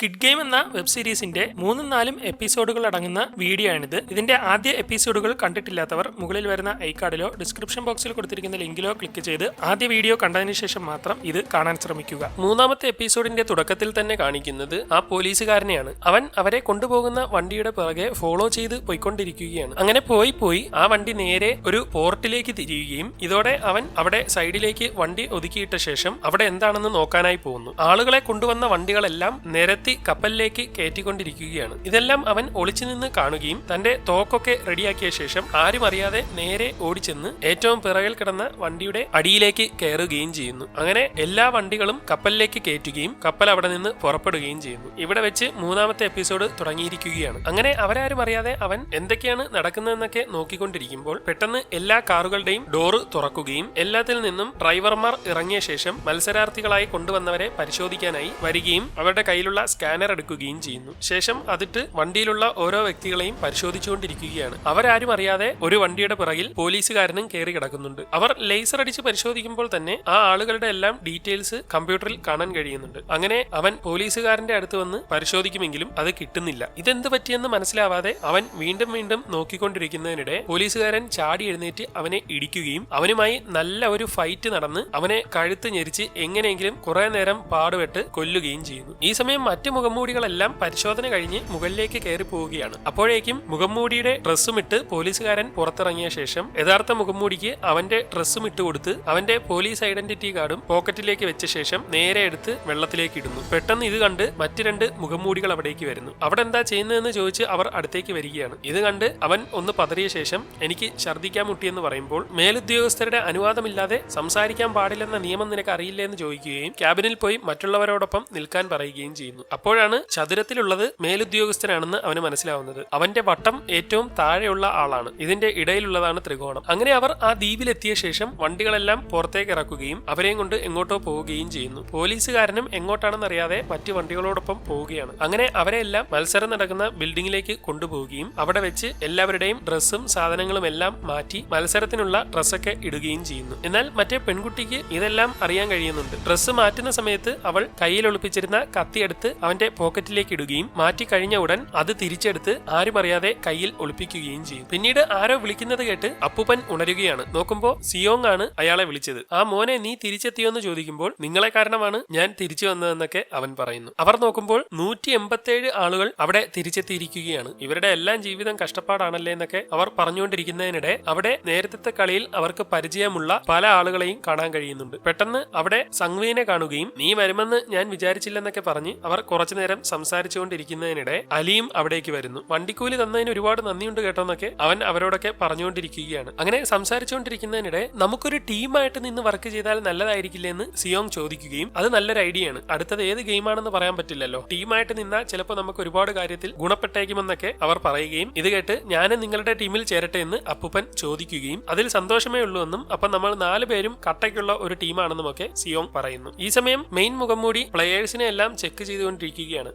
Skid game എന്ന web സീരീസിന്റെ മൂന്നും നാലും എപ്പിസോഡുകൾ അടങ്ങുന്ന വീഡിയോ ആണിത്. ഇതിന്റെ ആദ്യ എപ്പിസോഡുകൾ കണ്ടിട്ടില്ലാത്തവർ മുകളിൽ വരുന്ന ഐക്കാർഡിലോ ഡിസ്ക്രിപ്ഷൻ ബോക്സിൽ കൊടുത്തിരിക്കുന്ന ലിങ്കിലോ ക്ലിക്ക് ചെയ്ത് ആദ്യ വീഡിയോ കണ്ടതിന് ശേഷം മാത്രം ഇത് കാണാൻ ശ്രമിക്കുക. മൂന്നാമത്തെ എപ്പിസോഡിന്റെ തുടക്കത്തിൽ തന്നെ കാണിക്കുന്നത് ആ പോലീസുകാരനെയാണ്. അവൻ അവരെ കൊണ്ടുപോകുന്ന വണ്ടിയുടെ പിറകെ ഫോളോ ചെയ്ത് പോയിക്കൊണ്ടിരിക്കുകയാണ്. അങ്ങനെ പോയി പോയി ആ വണ്ടി നേരെ ഒരു പോർട്ടിലേക്ക് തിരിയുകയും ഇതോടെ അവൻ അവിടെ സൈഡിലേക്ക് വണ്ടി ഒതുക്കിയിട്ട ശേഷം അവിടെ എന്താണെന്ന് നോക്കാനായി പോകുന്നു. ആളുകളെ കൊണ്ടുവന്ന വണ്ടികളെല്ലാം നിരത്തി കപ്പലിലേക്ക് കയറ്റിക്കൊണ്ടിരിക്കുകയാണ്. ഇതെല്ലാം അവൻ ഒളിച്ചു നിന്ന് കാണുകയും തന്റെ തോക്കൊക്കെ റെഡിയാക്കിയ ശേഷം ആരും അറിയാതെ നേരെ ഓടിച്ചെന്ന് ഏറ്റവും പിറകിൽ കിടന്ന വണ്ടിയുടെ അടിയിലേക്ക് കയറുകയും ചെയ്യുന്നു. അങ്ങനെ എല്ലാ വണ്ടികളും കപ്പലിലേക്ക് കയറ്റുകയും കപ്പൽ അവിടെ നിന്ന് പുറപ്പെടുകയും ചെയ്യുന്നു. ഇവിടെ വെച്ച് മൂന്നാമത്തെ എപ്പിസോഡ് തുടങ്ങിയിരിക്കുകയാണ്. അങ്ങനെ അവരാരും അറിയാതെ അവൻ എന്തൊക്കെയാണ് നടക്കുന്നതെന്നൊക്കെ നോക്കിക്കൊണ്ടിരിക്കുമ്പോൾ പെട്ടെന്ന് എല്ലാ കാറുകളുടെയും ഡോറ് തുറക്കുകയും എല്ലാത്തിൽ നിന്നും ഡ്രൈവർമാർ ഇറങ്ങിയ ശേഷം മത്സരാർത്ഥികളായി കൊണ്ടുവന്നവരെ പരിശോധിക്കാനായി വരികയും അവരുടെ കയ്യിലുള്ള സ്കാനർ എടുക്കുകയും ചെയ്യുന്നു. ശേഷം അതിട്ട് വണ്ടിയിലുള്ള ഓരോ വ്യക്തികളെയും പരിശോധിച്ചുകൊണ്ടിരിക്കുകയാണ്. അവരാരും അറിയാതെ ഒരു വണ്ടിയുടെ പിറകിൽ പോലീസുകാരനും കയറി കിടക്കുന്നുണ്ട്. അവർ ലേസർ അടിച്ച് പരിശോധിക്കുമ്പോൾ തന്നെ ആ ആളുകളുടെ എല്ലാം ഡീറ്റെയിൽസ് കമ്പ്യൂട്ടറിൽ കാണാൻ കഴിയുന്നുണ്ട്. അങ്ങനെ അവൻ പോലീസുകാരന്റെ അടുത്ത് വന്ന് പരിശോധിക്കുമെങ്കിലും അത് കിട്ടുന്നില്ല. ഇതെന്ത് പറ്റിയെന്ന് മനസ്സിലാവാതെ അവൻ വീണ്ടും വീണ്ടും നോക്കിക്കൊണ്ടിരിക്കുന്നതിനിടെ പോലീസുകാരൻ ചാടി എഴുന്നേറ്റ് അവനെ ഇടിക്കുകയും അവനുമായി നല്ല ഒരു ഫൈറ്റ് നടന്ന് അവനെ കഴുത്ത് ഞെരിച്ച് എങ്ങനെയെങ്കിലും കുറെ നേരം പാടുപെട്ട് കൊല്ലുകയും ചെയ്യുന്നു. ഈ സമയം മറ്റു മുഖംമൂടികളെല്ലാം പരിശോധന കഴിഞ്ഞ് മുകളിലേക്ക് കയറി പോവുകയാണ്. അപ്പോഴേക്കും മുഖംമൂടിയുടെ ഡ്രസ്സും ഇട്ട് പോലീസുകാരൻ പുറത്തിറങ്ങിയ ശേഷം യഥാർത്ഥ മുഖംമൂടിക്ക് അവന്റെ ഡ്രസ്സും ഇട്ട് കൊടുത്ത് അവന്റെ പോലീസ് ഐഡന്റിറ്റി കാർഡും പോക്കറ്റിലേക്ക് വെച്ച ശേഷം നേരെ എടുത്ത് വെള്ളത്തിലേക്ക് ഇടുന്നു. പെട്ടെന്ന് ഇത് കണ്ട് മറ്റു രണ്ട് മുഖംമൂടികൾ അവിടേക്ക് വരുന്നു. അവിടെ എന്താ ചെയ്യുന്നതെന്ന് ചോദിച്ച് അവർ അടുത്തേക്ക് വരികയാണ്. ഇത് കണ്ട് അവൻ ഒന്ന് പതറിയ ശേഷം എനിക്ക് ഛർദ്ദിക്കാൻ മുട്ടിയെന്ന് പറയുമ്പോൾ മേലുദ്യോഗസ്ഥരുടെ അനുവാദമില്ലാതെ സംസാരിക്കാൻ പാടില്ലെന്ന നിയമം നിനക്ക് അറിയില്ലെന്ന് ചോദിക്കുകയും ക്യാബിനിൽ പോയി മറ്റുള്ളവരോടൊപ്പം നിൽക്കാൻ പറയുകയും ചെയ്യുന്നു. അപ്പോഴാണ് ചതുരത്തിലുള്ളത് മേലുദ്യോഗസ്ഥനാണെന്ന് അവന് മനസ്സിലാവുന്നത്. അവന്റെ വട്ടം ഏറ്റവും താഴെയുള്ള ആളാണ്. ഇതിന്റെ ഇടയിലുള്ളതാണ് ത്രികോണം. അങ്ങനെ അവർ ആ ദ്വീപിലെത്തിയ ശേഷം വണ്ടികളെല്ലാം പുറത്തേക്ക് ഇറക്കുകയും അവരെയും കൊണ്ട് എങ്ങോട്ടോ പോവുകയും ചെയ്യുന്നു. പോലീസുകാരനും എങ്ങോട്ടാണെന്നറിയാതെ മറ്റു വണ്ടികളോടൊപ്പം പോവുകയാണ്. അങ്ങനെ അവരെല്ലാം മത്സരം നടക്കുന്ന ബിൽഡിംഗിലേക്ക് കൊണ്ടുപോവുകയും അവിടെ വെച്ച് എല്ലാവരുടെയും ഡ്രസ്സും സാധനങ്ങളും എല്ലാം മാറ്റി മത്സരത്തിനുള്ള ഡ്രസ്സൊക്കെ ഇടുകയും ചെയ്യുന്നു. എന്നാൽ മറ്റേ പെൺകുട്ടിക്ക് ഇതെല്ലാം അറിയാൻ കഴിയുന്നുണ്ട്. ഡ്രസ്സ് മാറ്റുന്ന സമയത്ത് അവൾ കയ്യിൽ ഒളിപ്പിച്ചിരുന്ന കത്തിയെടുത്ത് അവന്റെ പോക്കറ്റിലേക്ക് ഇടുകയും മാറ്റി കഴിഞ്ഞ ഉടൻ അത് തിരിച്ചെടുത്ത് ആരും അറിയാതെ കയ്യിൽ ഒളിപ്പിക്കുകയും ചെയ്യും. പിന്നീട് ആരോ വിളിക്കുന്നത് കേട്ട് അപ്പുപ്പൻ ഉണരുകയാണ്. നോക്കുമ്പോ സിയോങ് ആണ് അയാളെ വിളിച്ചത്. ആ മോനെ നീ തിരിച്ചെത്തിയോ എന്ന് ചോദിക്കുമ്പോൾ നിങ്ങളെ കാരണമാണ് ഞാൻ തിരിച്ചു വന്നതെന്നൊക്കെ അവൻ പറയുന്നു. അവർ നോക്കുമ്പോൾ നൂറ്റി എൺപത്തേഴ് ആളുകൾ അവിടെ തിരിച്ചെത്തിയിരിക്കുകയാണ്. ഇവരുടെ എല്ലാം ജീവിതം കഷ്ടപ്പാടാണല്ലേ എന്നൊക്കെ അവർ പറഞ്ഞുകൊണ്ടിരിക്കുന്നതിനിടെ അവിടെ നേരത്തെ കളിയിൽ അവർക്ക് പരിചയമുള്ള പല ആളുകളെയും കാണാൻ കഴിയുന്നുണ്ട്. പെട്ടെന്ന് അവിടെ സംഗ്വീനെ കാണുകയും നീ വരുമെന്ന് ഞാൻ വിചാരിച്ചില്ലെന്നൊക്കെ പറഞ്ഞ് അവർ കുറച്ചു നേരം സംസാരിച്ചുകൊണ്ടിരിക്കുന്നതിനിടെ അലിയും അവിടേക്ക് വരുന്നു. വണ്ടിക്കൂലി തന്നതിന് ഒരുപാട് നന്ദിയുണ്ട് കേട്ടോന്നൊക്കെ അവൻ അവരോടൊക്കെ പറഞ്ഞുകൊണ്ടിരിക്കുകയാണ്. അങ്ങനെ സംസാരിച്ചുകൊണ്ടിരിക്കുന്നതിനിടെ നമുക്കൊരു ടീമായിട്ട് നിന്ന് വർക്ക് ചെയ്താൽ നല്ലതായിരിക്കില്ലേ എന്ന് സിയോങ് ചോദിക്കുകയും അത് നല്ലൊരു ഐഡിയ ആണ്. അടുത്തത് ഏത് ഗെയിമാണെന്ന് പറയാൻ പറ്റില്ലല്ലോ. ടീമായിട്ട് നിന്നാൽ ചിലപ്പോൾ നമുക്ക് ഒരുപാട് കാര്യത്തിൽ ഗുണപ്പെട്ടേക്കുമെന്നൊക്കെ അവർ പറയുകയും ഇത് കേട്ട് ഞാനും നിങ്ങളുടെ ടീമിൽ ചേരട്ടെ എന്ന് അപ്പുപ്പൻ ചോദിക്കുകയും അതിൽ സന്തോഷമേ ഉള്ളൂ എന്നും അപ്പൊ നമ്മൾ നാല് പേരും കട്ടയ്ക്കുള്ള ഒരു ടീമാണെന്നും ഒക്കെ സിയോങ് പറയുന്നു. ഈ സമയം മെയിൻ മുഖംമൂടി പ്ലെയേഴ്സിനെ എല്ലാം ചെക്ക് ചെയ്തുകൊണ്ടിരിക്കുകയാണ്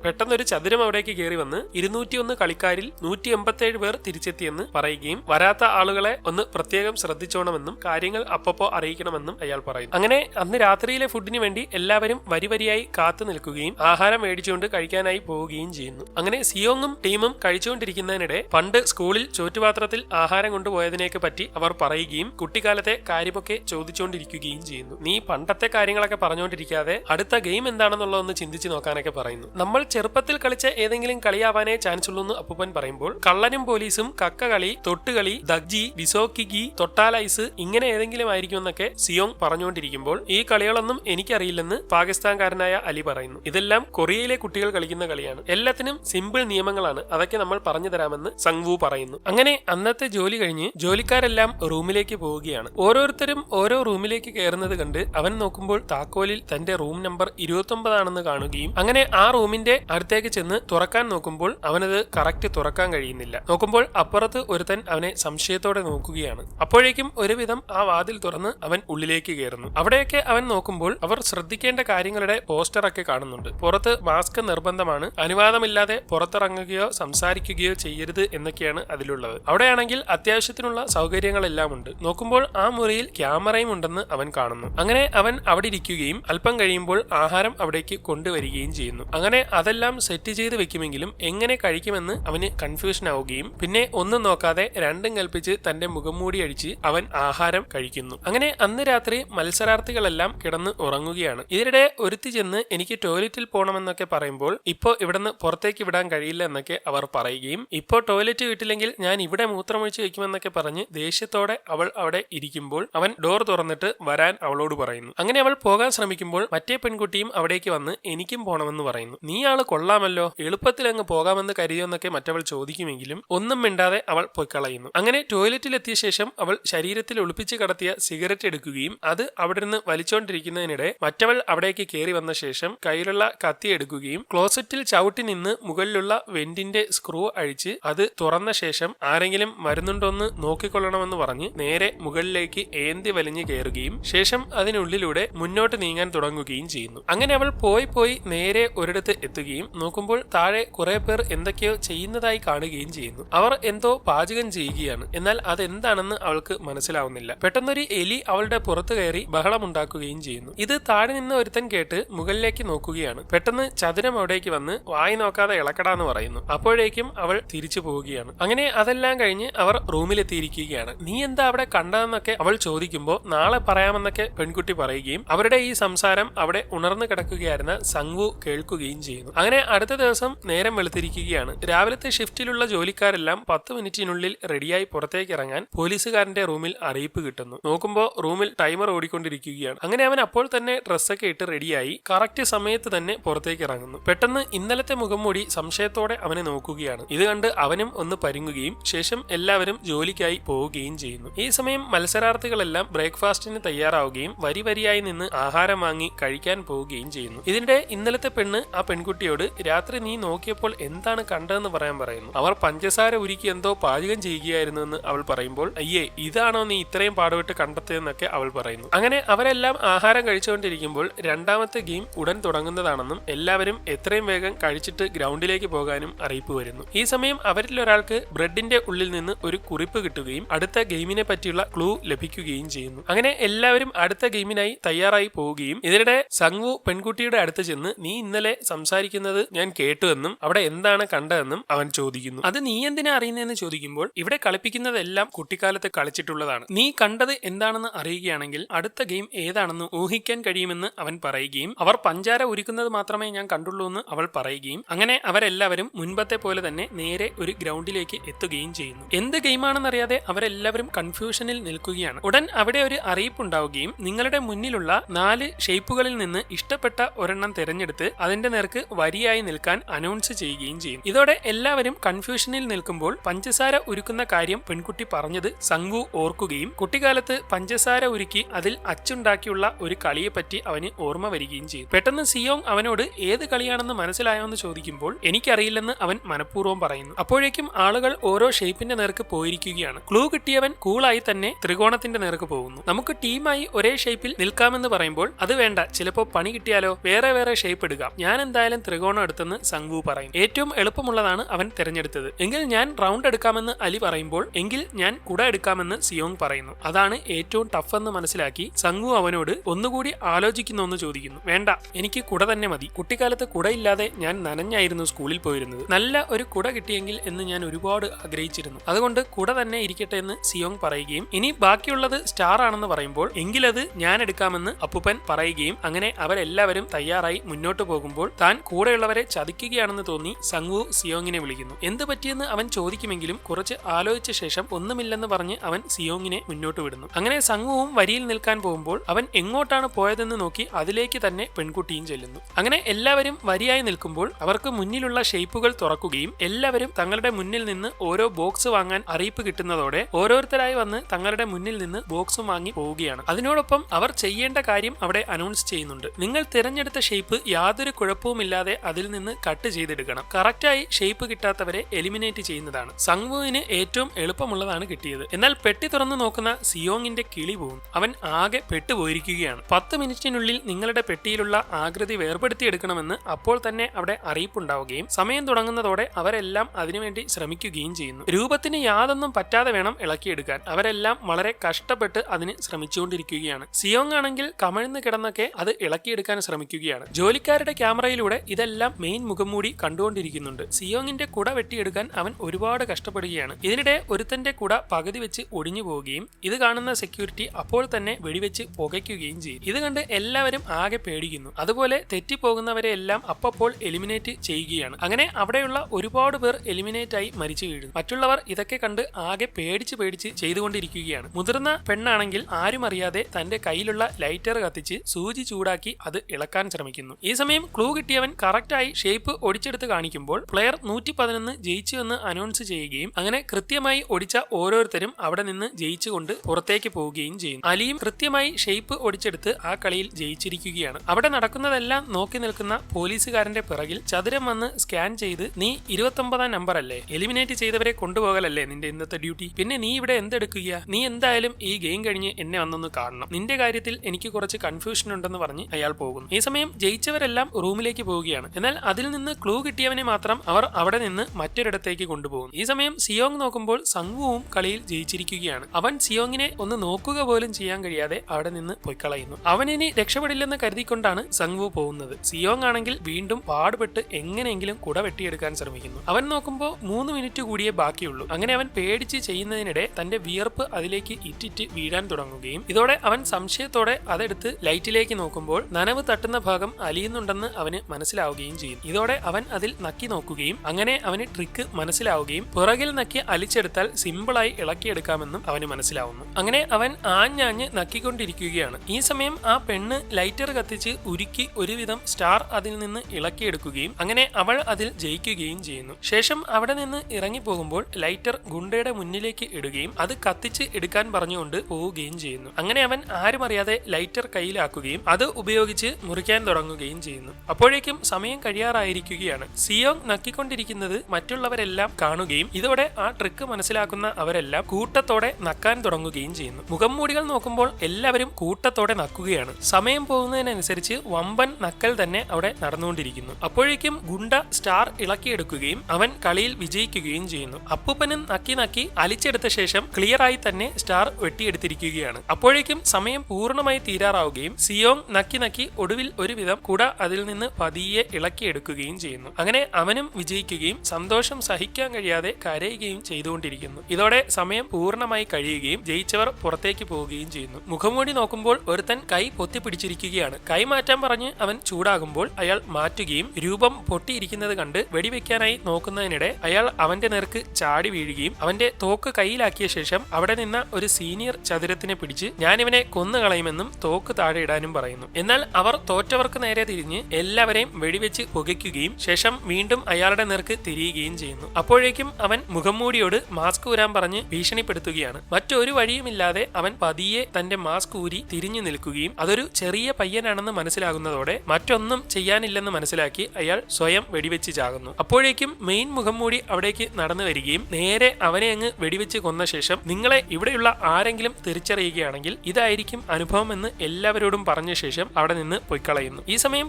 പെട്ടെന്ന് ഒരു ചതുരം അവിടേക്ക് കയറി വന്ന് ഇരുന്നൂറ്റിയൊന്ന് കളിക്കാരിൽ നൂറ്റി എൺപത്തേഴ് പേർ തിരിച്ചെത്തിയെന്ന് പറയുകയും വരാത്ത ആളുകളെ ഒന്ന് പ്രത്യേകം ശ്രദ്ധിച്ചോണമെന്നും കാര്യങ്ങൾ അപ്പപ്പോ അറിയിക്കണമെന്നും അയാൾ പറയുന്നു. അങ്ങനെ അന്ന് രാത്രിയിലെ ഫുഡിന് വേണ്ടി എല്ലാവരും വരിവരിയായി കാത്തു നിൽക്കുകയും ആഹാരം മേടിച്ചുകൊണ്ട് കഴിക്കാനായി പോവുകയും ചെയ്യുന്നു. അങ്ങനെ സിയോങ്ങും ടീമും കഴിച്ചുകൊണ്ടിരിക്കുന്നതിനിടെ പണ്ട് സ്കൂളിൽ ചോറ്റുപാത്രത്തിൽ ആഹാരം കൊണ്ടുപോയതിനെയൊക്കെ പറ്റി അവർ പറയുകയും കുട്ടിക്കാലത്തെ കാര്യമൊക്കെ ചോദിച്ചുകൊണ്ടിരിക്കുകയും ചെയ്യുന്നു. നീ പണ്ടത്തെ കാര്യങ്ങളൊക്കെ പറഞ്ഞുകൊണ്ടിരിക്കാതെ അടുത്ത ഗെയിം എന്താണെന്നുള്ളതൊന്ന് ചിന്തിച്ചു നോക്കാനൊക്കെ പറയുന്നു നമ്മൾ ചെറുപ്പത്തിൽ കളിച്ച ഏതെങ്കിലും കളിയാവാനേ ചാൻസ് ഉള്ളൂ എന്ന് അപ്പൂപ്പൻ പറയുമ്പോൾ കള്ളനും പോലീസും കക്കകളി തൊട്ടുകളി ദഗ്ജി വിസോക്കിഗി തൊട്ടാലൈസ് ഇങ്ങനെ ഏതെങ്കിലും ആയിരിക്കും എന്നൊക്കെ സിയോങ് പറഞ്ഞുകൊണ്ടിരിക്കുമ്പോൾ ഈ കളികളൊന്നും എനിക്കറിയില്ലെന്ന് പാകിസ്ഥാൻകാരനായ അലി പറയുന്നു. ഇതെല്ലാം കൊറിയയിലെ കുട്ടികൾ കളിക്കുന്ന കളിയാണ്. എല്ലാത്തിനും സിമ്പിൾ നിയമങ്ങളാണ്. അതൊക്കെ നമ്മൾ പറഞ്ഞു തരാമെന്ന് സംഗ്വു പറയുന്നു. അങ്ങനെ അന്നത്തെ ജോലി കഴിഞ്ഞ് ജോലിക്കാരെല്ലാം റൂമിലേക്ക് പോവുകയാണ്. ഓരോരുത്തരും ഓരോ റൂമിലേക്ക് കയറുന്നത് കണ്ട് അവൻ നോക്കുമ്പോൾ താക്കോലിൽ തന്റെ റൂം നമ്പർ ഇരുപത്തി ഒമ്പതാണെന്ന് കാണുകയും അങ്ങനെ ആ റൂമിന്റെ അടുത്തേക്ക് ചെന്ന് തുറക്കാൻ നോക്കുമ്പോൾ അവനത് കറക്റ്റ് തുറക്കാൻ കഴിയുന്നില്ല. നോക്കുമ്പോൾ അപ്പുറത്ത് ഒരുത്തൻ അവനെ സംശയത്തോടെ നോക്കുകയാണ്. അപ്പോഴേക്കും ഒരുവിധം ആ വാതിൽ തുറന്ന് അവൻ ഉള്ളിലേക്ക് കയറുന്നു. അവിടെയൊക്കെ അവൻ നോക്കുമ്പോൾ അവർ ശ്രദ്ധിക്കേണ്ട കാര്യങ്ങളുടെ പോസ്റ്ററൊക്കെ കാണുന്നുണ്ട്. പുറത്ത് മാസ്ക് നിർബന്ധമാണ്. അനുവാദമില്ലാതെ പുറത്തിറങ്ങുകയോ സംസാരിക്കുകയോ ചെയ്യരുത് എന്നൊക്കെയാണ് അതിലുള്ളത്. അവിടെയാണെങ്കിൽ അത്യാവശ്യത്തിനുള്ള സൗകര്യങ്ങളെല്ലാം ഉണ്ട്. നോക്കുമ്പോൾ ആ മുറിയിൽ ക്യാമറയും ഉണ്ടെന്ന് അവൻ കാണുന്നു. അങ്ങനെ അവൻ അവിടെ ഇരിക്കുകയും അല്പം കഴിയുമ്പോൾ ആഹാരം അവിടേക്ക് കൊണ്ടുവരികയും ചെയ്യുന്നു. അങ്ങനെ അതെല്ലാം സെറ്റ് ചെയ്ത് വെക്കുമെങ്കിലും എങ്ങനെ കഴിക്കുമെന്ന് അവന് കൺഫ്യൂഷൻ ആവുകയും പിന്നെ ഒന്നും നോക്കാതെ രണ്ടും കൽപ്പിച്ച് തന്റെ മുഖം മൂടി അടിച്ച് അവൻ ആഹാരം കഴിക്കുന്നു. അങ്ങനെ അന്ന് രാത്രി മത്സരാർത്ഥികളെല്ലാം കിടന്ന് ഉറങ്ങുകയാണ്. ഇതിനിടെ ഒരുത്തി ചെന്ന് എനിക്ക് ടോയ്ലറ്റിൽ പോകണമെന്നൊക്കെ പറയുമ്പോൾ ഇപ്പോ ഇവിടുന്ന് പുറത്തേക്ക് വിടാൻ കഴിയില്ല എന്നൊക്കെ അവർ പറയുകയും ഇപ്പോ ടോയ്ലറ്റ് കിട്ടില്ലെങ്കിൽ ഞാൻ ഇവിടെ മൂത്രമൊഴിച്ച് വെക്കുമെന്നൊക്കെ പറഞ്ഞ് ദേഷ്യത്തോടെ അവൾ അവിടെ ഇരിക്കുമ്പോൾ അവൻ ഡോർ തുറന്നിട്ട് വരാൻ അവളോട് പറയുന്നു. അങ്ങനെ അവൾ പോകാൻ ശ്രമിക്കുമ്പോൾ മറ്റേ പെൺകുട്ടിയും അവിടേക്ക് വന്ന് എനിക്കും പോണമെന്ന് പറയുന്നു. നീ ആൾ കൊള്ളാമല്ലോ. എളുപ്പത്തിൽ അങ്ങ് പോകാമെന്ന് കരുതിയെന്നൊക്കെ മറ്റവൾ ചോദിക്കുമെങ്കിലും ഒന്നും മിണ്ടാതെ അവൾ പോയി കളയുന്നു. അങ്ങനെ ടോയ്ലറ്റിലെത്തിയ ശേഷം അവൾ ശരീരത്തിൽ ഒളിപ്പിച്ച് കടത്തിയ സിഗരറ്റ് എടുക്കുകയും അത് അവിടെ നിന്ന് വലിച്ചുകൊണ്ടിരിക്കുന്നതിനിടെ മറ്റവൾ അവിടേക്ക് കയറി വന്ന ശേഷം കയ്യിലുള്ള കത്തി എടുക്കുകയും ക്ലോസറ്റിൽ ചവിട്ടി നിന്ന് മുകളിലുള്ള വെന്റിന്റെ സ്ക്രൂ അഴിച്ച് അത് തുറന്ന ശേഷം ആരെങ്കിലും വരുന്നുണ്ടോന്ന് നോക്കിക്കൊള്ളണമെന്ന് പറഞ്ഞ് നേരെ മുകളിലേക്ക് ഏന്തി വലിഞ്ഞു കയറുകയും ശേഷം അതിനുള്ളിലൂടെ മുന്നോട്ട് നീങ്ങാൻ തുടങ്ങുകയും ചെയ്യുന്നു. അങ്ങനെ അവൾ പോയി പോയി നേരെ ഒരിടത്ത് എത്തുകയും നോക്കുമ്പോൾ താഴെ കുറെ പേർ എന്തൊക്കെയോ ചെയ്യുന്നതായി കാണുകയും ചെയ്യുന്നു. അവർ എന്തോ പാചകം ചെയ്യുകയാണ്. എന്നാൽ അതെന്താണെന്ന് അവൾക്ക് മനസ്സിലാവുന്നില്ല. പെട്ടെന്നൊരു എലി അവളുടെ പുറത്തു കയറി ബഹളമുണ്ടാക്കുകയും ചെയ്യുന്നു. ഇത് താഴെ നിന്ന് ഒരുത്തൻ കേട്ട് മുകളിലേക്ക് നോക്കുകയാണ്. പെട്ടെന്ന് ചതുരം അവിടേക്ക് വന്ന് വായി നോക്കാതെ ഇളക്കടാന്ന് പറയുന്നു. അപ്പോഴേക്കും അവൾ തിരിച്ചു പോവുകയാണ്. അങ്ങനെ അതെല്ലാം കഴിഞ്ഞ് അവർ റൂമിലെത്തിയിരിക്കുകയാണ്. നീ എന്താ അവിടെ കണ്ടതെന്നൊക്കെ അവൾ ചോദിക്കുമ്പോൾ നാളെ പറയാമെന്നൊക്കെ പെൺകുട്ടി പറയുകയും അവരുടെ ഈ സംസാരം അവിടെ ഉണർന്നു കിടക്കുകയായിരുന്ന സംഗു കേൾക്കുകയും ചെയ്യുന്നു. അങ്ങനെ അടുത്ത ദിവസം നേരം വെളുത്തിരിക്കുകയാണ്. രാവിലത്തെ ഷിഫ്റ്റിലുള്ള ജോലിക്കാരെല്ലാം പത്ത് മിനിറ്റിനുള്ളിൽ റെഡിയായി പുറത്തേക്ക് ഇറങ്ങാൻ പോലീസുകാരന്റെ റൂമിൽ അറിയിപ്പ് കിട്ടുന്നു. നോക്കുമ്പോൾ റൂമിൽ ടൈമർ ഓടിക്കൊണ്ടിരിക്കുകയാണ്. അങ്ങനെ അവൻ അപ്പോൾ തന്നെ ഡ്രസ്സൊക്കെ ഇട്ട് റെഡിയായി കറക്റ്റ് സമയത്ത് തന്നെ പുറത്തേക്ക് ഇറങ്ങുന്നു. പെട്ടെന്ന് ഇന്നലത്തെ മുഖംമൂടി സംശയത്തോടെ അവനെ നോക്കുകയാണ്. ഇത് കണ്ട് അവനും ഒന്ന് പരുങ്ങുകയും ശേഷം എല്ലാവരും ജോലിക്കായി പോവുകയും ചെയ്യുന്നു. ഈ സമയം മത്സരാർത്ഥികളെല്ലാം ബ്രേക്ക്ഫാസ്റ്റിന് തയ്യാറാവുകയും വരി വരിയായി നിന്ന് ആഹാരം വാങ്ങി കഴിക്കാൻ പോവുകയും ചെയ്യുന്നു. ഇതിനിടെ ഇന്നലത്തെ പെണ്ണ് ആ പെൺകുട്ടിയോട് രാത്രി നീ നോക്കിയപ്പോൾ എന്താണ് കണ്ടതെന്ന് പറയാൻ പറയുന്നു. അവർ പഞ്ചസാര ഉരുക്കി എന്തോ പാചകം ചെയ്യുകയായിരുന്നു എന്ന് അവൾ പറയുമ്പോൾ അയ്യേ ഇതാണോ നീ ഇത്രയും പാടുപെട്ട് കണ്ടെത്തിയതെന്നൊക്കെ അവൾ പറയുന്നു. അങ്ങനെ അവരെല്ലാം ആഹാരം കഴിച്ചുകൊണ്ടിരിക്കുമ്പോൾ രണ്ടാമത്തെ ഗെയിം ഉടൻ തുടങ്ങുന്നതാണെന്നും എല്ലാവരും എത്രയും വേഗം കഴിച്ചിട്ട് ഗ്രൗണ്ടിലേക്ക് പോകാനും അറിയിപ്പ് വരുന്നു. ഈ സമയം അവരിൽ ഒരാൾക്ക് ബ്രെഡിന്റെ ഉള്ളിൽ നിന്ന് ഒരു കുറിപ്പ് കിട്ടുകയും അടുത്ത ഗെയിമിനെ പറ്റിയുള്ള ക്ലൂ ലഭിക്കുകയും ചെയ്യുന്നു. അങ്ങനെ എല്ലാവരും അടുത്ത ഗെയിമിനായി തയ്യാറായി പോവുകയും ഇതിനിടെ സംഗു പെൺകുട്ടിയുടെ അടുത്ത് ചെന്ന് നീ ഇന്നലെ സംസാരിക്കുന്നത് ഞാൻ കേട്ടുവെന്നും അവിടെ എന്താണ് കണ്ടതെന്നും അവൻ ചോദിക്കുന്നു. അത് നീ എന്തിനാ അറിയുന്നതെന്ന് ചോദിക്കുമ്പോൾ ഇവിടെ കളിപ്പിക്കുന്നതെല്ലാം കുട്ടിക്കാലത്ത് കളിച്ചിട്ടുള്ളതാണ്. നീ കണ്ടത് എന്താണെന്ന് അറിയുകയാണെങ്കിൽ അടുത്ത ഗെയിം ഏതാണെന്ന് ഊഹിക്കാൻ കഴിയുമെന്ന് അവൻ പറയുകയും അവർ പഞ്ചാര ഒരുക്കുന്നത് മാത്രമേ ഞാൻ കണ്ടുള്ളൂ എന്ന് അവൾ പറയുകയും അങ്ങനെ അവരെല്ലാവരും മുൻപത്തെ പോലെ തന്നെ നേരെ ഒരു ഗ്രൗണ്ടിലേക്ക് എത്തുകയും ചെയ്യുന്നു. എന്ത് ഗെയിമാണെന്നറിയാതെ അവരെല്ലാവരും കൺഫ്യൂഷനിൽ നിൽക്കുകയാണ്. ഉടൻ അവിടെ ഒരു അറിയിപ്പ് ഉണ്ടാവുകയും നിങ്ങളുടെ മുന്നിലുള്ള നാല് ഷേപ്പുകളിൽ നിന്ന് ഇഷ്ടപ്പെട്ട ഒരെണ്ണം തിരഞ്ഞെടുത്ത് അതിന്റെ നേർക്ക് വരിയായി നിൽക്കാൻ അനൗൺസ് ചെയ്യുകയും ചെയ്യും. ഇതോടെ എല്ലാവരും കൺഫ്യൂഷനിൽ നിൽക്കുമ്പോൾ പഞ്ചസാര ഉരുക്കുന്ന കാര്യം പെൺകുട്ടി പറഞ്ഞത് സംഗു ഓർക്കുകയും കുട്ടിക്കാലത്ത് പഞ്ചസാര ഉരുക്കി അതിൽ അച്ചുണ്ടാക്കിയുള്ള ഒരു കളിയെപ്പറ്റി അവന് ഓർമ്മ വരികയും ചെയ്തു. പെട്ടെന്ന് സിയോങ് അവനോട് ഏത് കളിയാണെന്ന് മനസ്സിലായോ എന്ന് ചോദിക്കുമ്പോൾ എനിക്കറിയില്ലെന്ന് അവൻ മനഃപൂർവം പറയുന്നു. അപ്പോഴേക്കും ആളുകൾ ഓരോ ഷേപ്പിന്റെ നേർക്ക് പോയിരിക്കുകയാണ്. ക്ലൂ കിട്ടിയവൻ കൂളായി തന്നെ ത്രികോണത്തിന്റെ നേർക്ക് പോകുന്നു. നമുക്ക് ടീമായി ഒരേ ഷേപ്പിൽ നിൽക്കാമെന്ന് പറയുമ്പോൾ അത് വേണ്ട ചിലപ്പോ പണി കിട്ടിയാലോ വേറെ വേറെ ഷേപ്പ് എടുക്കാം ഞാൻ എന്തായാലും ത്രികോണം എടുത്തെന്ന് സംഗു പറയും. ഏറ്റവും എളുപ്പമുള്ളതാണ് അവൻ തിരഞ്ഞെടുത്തത്. എങ്കിൽ ഞാൻ റൗണ്ട് എടുക്കാമെന്ന് അലി പറയുമ്പോൾ എങ്കിൽ ഞാൻ കുട എടുക്കാമെന്ന് സിയോങ് പറയുന്നു. അതാണ് ഏറ്റവും ടഫ് എന്ന് മനസ്സിലാക്കി സംഗു അവനോട് ഒന്നുകൂടി ആലോചിക്കുന്നു എന്ന് ചോദിക്കുന്നു. വേണ്ട എനിക്ക് കുട തന്നെ മതി. കുട്ടിക്കാലത്ത് കുടയില്ലാതെ ഞാൻ നനഞ്ഞായിരുന്നു സ്കൂളിൽ പോയിരുന്നത്. നല്ല ഒരു കുട കിട്ടിയെങ്കിൽ എന്ന് ഞാൻ ഒരുപാട് ആഗ്രഹിച്ചിരുന്നു. അതുകൊണ്ട് കുട തന്നെ ഇരിക്കട്ടെ എന്ന് സിയോങ് പറയുകയും ഇനി ബാക്കിയുള്ളത് സ്റ്റാർ ആണെന്ന് പറയുമ്പോൾ എങ്കിലത് ഞാൻ എടുക്കാമെന്ന് അപ്പുപ്പൻ പറയുകയും അങ്ങനെ അവരെല്ലാവരും തയ്യാറായി മുന്നോട്ട് പോകുമ്പോൾ താൻ കൂടെയുള്ളവരെ ചതിക്കുകയാണെന്ന് തോന്നി സംഗു സിയോങ്ങിനെ വിളിക്കുന്നു. എന്ത് പറ്റിയെന്ന് അവൻ ചോദിക്കുമെങ്കിലും കുറച്ച് ആലോചിച്ച ശേഷം ഒന്നുമില്ലെന്ന് പറഞ്ഞ് അവൻ സിയോങ്ങിനെ മുന്നോട്ട് വിടുന്നു. അങ്ങനെ സംഗുവും വരിയിൽ നിൽക്കാൻ പോകുമ്പോൾ അവൻ എങ്ങോട്ടാണ് പോയതെന്ന് നോക്കി അതിലേക്ക് തന്നെ പെൺകുട്ടിയും ചെല്ലുന്നു. അങ്ങനെ എല്ലാവരും വരിയായി നിൽക്കുമ്പോൾ അവർക്ക് മുന്നിലുള്ള ഷേപ്പുകൾ തുറക്കുകയും എല്ലാവരും തങ്ങളുടെ മുന്നിൽ നിന്ന് ഓരോ ബോക്സ് വാങ്ങാൻ അറിയിപ്പ് കിട്ടുന്നതോടെ ഓരോരുത്തരായി വന്ന് തങ്ങളുടെ മുന്നിൽ നിന്ന് ബോക്സും വാങ്ങി പോവുകയാണ്. അതിനോടൊപ്പം അവർ ചെയ്യേണ്ട കാര്യം അവിടെ അനൗൺസ് ചെയ്യുന്നുണ്ട്. നിങ്ങൾ തിരഞ്ഞെടുത്ത ഷേപ്പ് യാതൊരു കുഴപ്പവുമില്ലാതെ അതിൽ നിന്ന് കട്ട് ചെയ്തെടുക്കണം. കറക്റ്റായി ഷേപ്പ് കിട്ടാത്തവരെ എലിമിനേറ്റ് ചെയ്യുന്നതാണ്. സംഗുവിന് ഏറ്റവും എളുപ്പമുള്ളതാണ് കിട്ടിയത്. എന്നാൽ പെട്ടി തുറന്നു നോക്കുന്ന സിയോങ്ങിന്റെ കിളി പോവും. അവൻ ആകെ പെട്ടുപോയിരിക്കുകയാണ്. പത്ത് മിനിറ്റിനുള്ളിൽ നിങ്ങളുടെ പെട്ടിയിലുള്ള ആകൃതി വേർപെടുത്തിയെടുക്കണമെന്ന് അപ്പോൾ തന്നെ അവിടെ അറിയിപ്പുണ്ടാവുകയും സമയം തുടങ്ങുന്നതോടെ അവരെല്ലാം അതിനുവേണ്ടി ശ്രമിക്കുകയും ചെയ്യുന്നു. രൂപത്തിന് യാതൊന്നും പറ്റാതെ വേണം ഇളക്കിയെടുക്കാൻ. അവരെല്ലാം വളരെ കഷ്ടപ്പെട്ട് അതിന് ശ്രമിച്ചുകൊണ്ടിരിക്കുകയാണ്. സിയോങ് ആണെങ്കിൽ കമഴ്ന്ന് കിടന്നൊക്കെ അത് ഇളക്കിയെടുക്കാൻ ശ്രമിക്കുകയാണ്. ജോലിക്കാരുടെ ക്യാമറ ക്യാമറയിലൂടെ ഇതെല്ലാം മെയിൻ മുഖംമൂടി കണ്ടുകൊണ്ടിരിക്കുന്നുണ്ട്. സിയോങ്ങിന്റെ കുട വെട്ടിയെടുക്കാൻ അവൻ ഒരുപാട് കഷ്ടപ്പെടുകയാണ്. ഇതിനിടെ ഒരുത്തന്റെ കുട പകുതി വെച്ച് ഒടിഞ്ഞു പോവുകയും ഇത് കാണുന്ന സെക്യൂരിറ്റി അപ്പോൾ തന്നെ വെടിവെച്ച് പുകയ്ക്കുകയും ചെയ്യും. ഇത് കണ്ട് എല്ലാവരും ആകെ പേടിക്കുന്നു. അതുപോലെ തെറ്റിപ്പോകുന്നവരെ എല്ലാം അപ്പപ്പോൾ എലിമിനേറ്റ് ചെയ്യുകയാണ്. അങ്ങനെ അവിടെയുള്ള ഒരുപാട് പേർ എലിമിനേറ്റ് ആയി മരിച്ചു വീഴും മറ്റുള്ളവർ ഇതൊക്കെ കണ്ട് ആകെ പേടിച്ച് പേടിച്ച് ചെയ്തുകൊണ്ടിരിക്കുകയാണ്. മുതിർന്ന പെണ്ണാണെങ്കിൽ ആരും അറിയാതെ തന്റെ കയ്യിലുള്ള ലൈറ്റർ കത്തിച്ച് സൂചി ചൂടാക്കി അത് ഇളക്കാൻ ശ്രമിക്കുന്നു. ഈ സമയം ക്ലൂ കിട്ടിയവൻ കറക്റ്റായി ഷേപ്പ് ഒടിച്ചെടുത്ത് കാണിക്കുമ്പോൾ പ്ലെയർ നൂറ്റി പതിനൊന്ന് ജയിച്ചു എന്ന് അനൗൺസ് ചെയ്യുകയും അങ്ങനെ കൃത്യമായി ഒടിച്ച ഓരോരുത്തരും അവിടെ നിന്ന് ജയിച്ചുകൊണ്ട് പുറത്തേക്ക് പോവുകയും ചെയ്യുന്നു. അലിയും കൃത്യമായി ഷേപ്പ് ഒടിച്ചെടുത്ത് ആ കളിയിൽ ജയിച്ചിരിക്കുകയാണ്. അവിടെ നടക്കുന്നതെല്ലാം നോക്കി നിൽക്കുന്ന പോലീസുകാരന്റെ പിറകിൽ ചതുരം വന്ന് സ്കാൻ ചെയ്ത് നീ ഇരുപത്തൊമ്പതാം നമ്പർ അല്ലേ? എലിമിനേറ്റ് ചെയ്തവരെ കൊണ്ടുപോകലല്ലേ നിന്റെ ഇന്നത്തെ ഡ്യൂട്ടി പിന്നെ നീ ഇവിടെ എന്തെടുക്കുക? നീ എന്തായാലും ഈ ഗെയിം കഴിഞ്ഞ് എന്നെ വന്നൊന്ന് കാണണം. നിന്റെ കാര്യത്തിൽ എനിക്ക് കുറച്ച് കൺഫ്യൂഷൻ ഉണ്ടെന്ന് പറഞ്ഞ് അയാൾ പോകുന്നു. ഈ സമയം ജയിച്ചവരെല്ലാം റൂമിലേക്ക് പോവുകയാണ്. എന്നാൽ അതിൽ നിന്ന് ക്ലൂ കിട്ടിയവനെ മാത്രം അവർ അവിടെ നിന്ന് മറ്റൊരിടത്തേക്ക് കൊണ്ടുപോകും ഈ സമയം സിയോങ് നോക്കുമ്പോൾ സംഗുവും കളിയിൽ ജയിച്ചിരിക്കുകയാണ്. അവൻ സിയോങ്ങിനെ ഒന്ന് നോക്കുക പോലും ചെയ്യാൻ കഴിയാതെ അവിടെ നിന്ന് പൊയ്ക്കളയുന്നു അവൻ ഇനി രക്ഷപ്പെടില്ലെന്ന് കരുതിക്കൊണ്ടാണ് സംഗു പോകുന്നത്. സിയോങ് ആണെങ്കിൽ വീണ്ടും പാടുപെട്ട് എങ്ങനെയെങ്കിലും കുട വെട്ടിയെടുക്കാൻ ശ്രമിക്കുന്നു. അവൻ നോക്കുമ്പോൾ മൂന്ന് മിനിറ്റ് കൂടിയേ ബാക്കിയുള്ളൂ. അങ്ങനെ അവൻ പേടിച്ച് ചെയ്യുന്നതിനിടെ തന്റെ വിയർപ്പ് അതിലേക്ക് ഇറ്റിറ്റ് വീഴാൻ തുടങ്ങുകയും ഇതോടെ അവൻ സംശയത്തോടെ അതെടുത്ത് ലൈറ്റിലേക്ക് നോക്കുമ്പോൾ നനവ് തട്ടുന്ന ഭാഗം അലിയുന്നുണ്ടെന്ന് അവന് മനസ്സിലാവുകയും ചെയ്യും. ഇതോടെ അവൻ അതിൽ നക്കി നോക്കുകയും അങ്ങനെ അവന് ട്രിക്ക് മനസ്സിലാവുകയും പുറകിൽ നക്കി അലിച്ചെടുത്താൽ സിമ്പിളായി ഇളക്കിയെടുക്കാമെന്നും അവന് മനസ്സിലാവുന്നു. അങ്ങനെ അവൻ ആഞ്ഞാഞ്ഞ് നക്കിക്കൊണ്ടിരിക്കുകയാണ്. ഈ സമയം ആ പെണ്ണ് ലൈറ്റർ കത്തിച്ച് ഉരുക്കി ഒരുവിധം സ്റ്റാർ അതിൽ നിന്ന് ഇളക്കിയെടുക്കുകയും അങ്ങനെ അവൾ അതിൽ ജയിക്കുകയും ചെയ്യുന്നു. ശേഷം അവിടെ നിന്ന് ഇറങ്ങിപ്പോകുമ്പോൾ ലൈറ്റർ ഗുണ്ടയുടെ മുന്നിലേക്ക് ഇടുകയും അത് കത്തിച്ച് എടുക്കാൻ പറഞ്ഞുകൊണ്ട് പോവുകയും ചെയ്യുന്നു. അങ്ങനെ അവൻ ആരും അറിയാതെ ലൈറ്റർ കയ്യിലാക്കുകയും അത് ഉപയോഗിച്ച് മുറിക്കാൻ തുടങ്ങുകയും ചെയ്യുന്നു. അപ്പോഴേക്കും സമയം കഴിയാറായിരിക്കുകയാണ്. സിയോങ് നക്കിക്കൊണ്ടിരിക്കുന്നത് മറ്റുള്ളവരെല്ലാം കാണുകയും ഇതോടെ ആ ട്രിക്ക് മനസ്സിലാക്കുന്ന അവരെല്ലാം കൂട്ടത്തോടെ നക്കാൻ തുടങ്ങുകയും ചെയ്യുന്നു. മുഖം മൂടികൾ നോക്കുമ്പോൾ എല്ലാവരും കൂട്ടത്തോടെ നക്കുകയാണ്. സമയം പോകുന്നതിനനുസരിച്ച് വമ്പൻ നക്കൽ തന്നെ അവിടെ നടന്നുകൊണ്ടിരിക്കുന്നു. അപ്പോഴേക്കും ഗുണ്ട സ്റ്റാർ ഇളക്കിയെടുക്കുകയും അവൻ കളിയിൽ വിജയിക്കുകയും ചെയ്യുന്നു. അപ്പൂപ്പനും നക്കി നക്കി അലിച്ചെടുത്ത ശേഷം ക്ലിയറായി തന്നെ സ്റ്റാർ വെട്ടിയെടുത്തിരിക്കുകയാണ്. അപ്പോഴേക്കും സമയം പൂർണമായി തീരാറാവുകയും സിയോങ് നക്കി നക്കി ഒടുവിൽ ഒരുവിധം കുട അതിൽ നിന്ന് പതിയെ ഇളക്കിയെടുക്കുകയും ചെയ്യുന്നു. അങ്ങനെ അവനും വിജയിക്കുകയും സന്തോഷം സഹിക്കാൻ കഴിയാതെ കരയുകയും ചെയ്തുകൊണ്ടിരിക്കുന്നു. ഇതോടെ സമയം പൂർണമായി കഴിയുകയും ജയിച്ചവർ പുറത്തേക്ക് പോവുകയും ചെയ്യുന്നു. മുഖംമൂടി നോക്കുമ്പോൾ ഒരുത്തൻ കൈ പൊത്തിപ്പിടിച്ചിരിക്കുകയാണ്. കൈ മാറ്റാൻ പറഞ്ഞ് അവൻ ചൂടാകുമ്പോൾ അയാൾ മാറ്റുകയും രൂപം പൊട്ടിയിരിക്കുന്നത് കണ്ട് വെടിവെക്കാനായി നോക്കുന്നതിനിടെ അയാൾ അവന്റെ നേർക്ക് ചാടി വീഴുകയും അവന്റെ തോക്ക് കയ്യിലാക്കിയ ശേഷം അവിടെ നിന്ന ഒരു സീനിയർ ചതുരത്തിനെ പിടിച്ച് ഞാനിവനെ കൊന്നുകളയുമെന്നും തോക്ക് താഴെ ഇടാനും പറയുന്നു. എന്നാൽ അവർ തോറ്റവർക്ക് നേരെ തിരിഞ്ഞ് എല്ലാവരെയും വെടിവെച്ച് പുകയ്ക്കുകയും ശേഷം വീണ്ടും അയാളുടെ നേർക്ക് തിരിയുകയും ചെയ്യുന്നു. അപ്പോഴേക്കും അവൻ മുഖംമൂടിയോട് മാസ്ക് ഊരാൻ പറഞ്ഞ് ഭീഷണിപ്പെടുത്തുകയാണ്. മറ്റൊരു വഴിയുമില്ലാതെ അവൻ പതിയെ തന്റെ മാസ്ക് ഊരി തിരിഞ്ഞു നിൽക്കുകയും അതൊരു ചെറിയ പയ്യനാണെന്ന് മനസ്സിലാകുന്നതോടെ മറ്റൊന്നും ചെയ്യാനില്ലെന്ന് മനസ്സിലാക്കി അയാൾ സ്വയം വെടിവെച്ച് ചാകുന്നു. അപ്പോഴേക്കും മെയിൻ മുഖംമൂടി അവിടേക്ക് നടന്നു വരികയും നേരെ അവനെ അങ്ങ് വെടിവെച്ച് കൊന്ന ശേഷം നിങ്ങളെ ഇവിടെയുള്ള ആരെങ്കിലും തിരിച്ചറിയുകയാണെങ്കിൽ ഇതായിരിക്കും അനുഭവം എന്ന് എല്ലാവരോടും പറഞ്ഞ ശേഷം അവിടെ നിന്ന് പൊയ്ക്കളയുന്നു. ഈ സമയം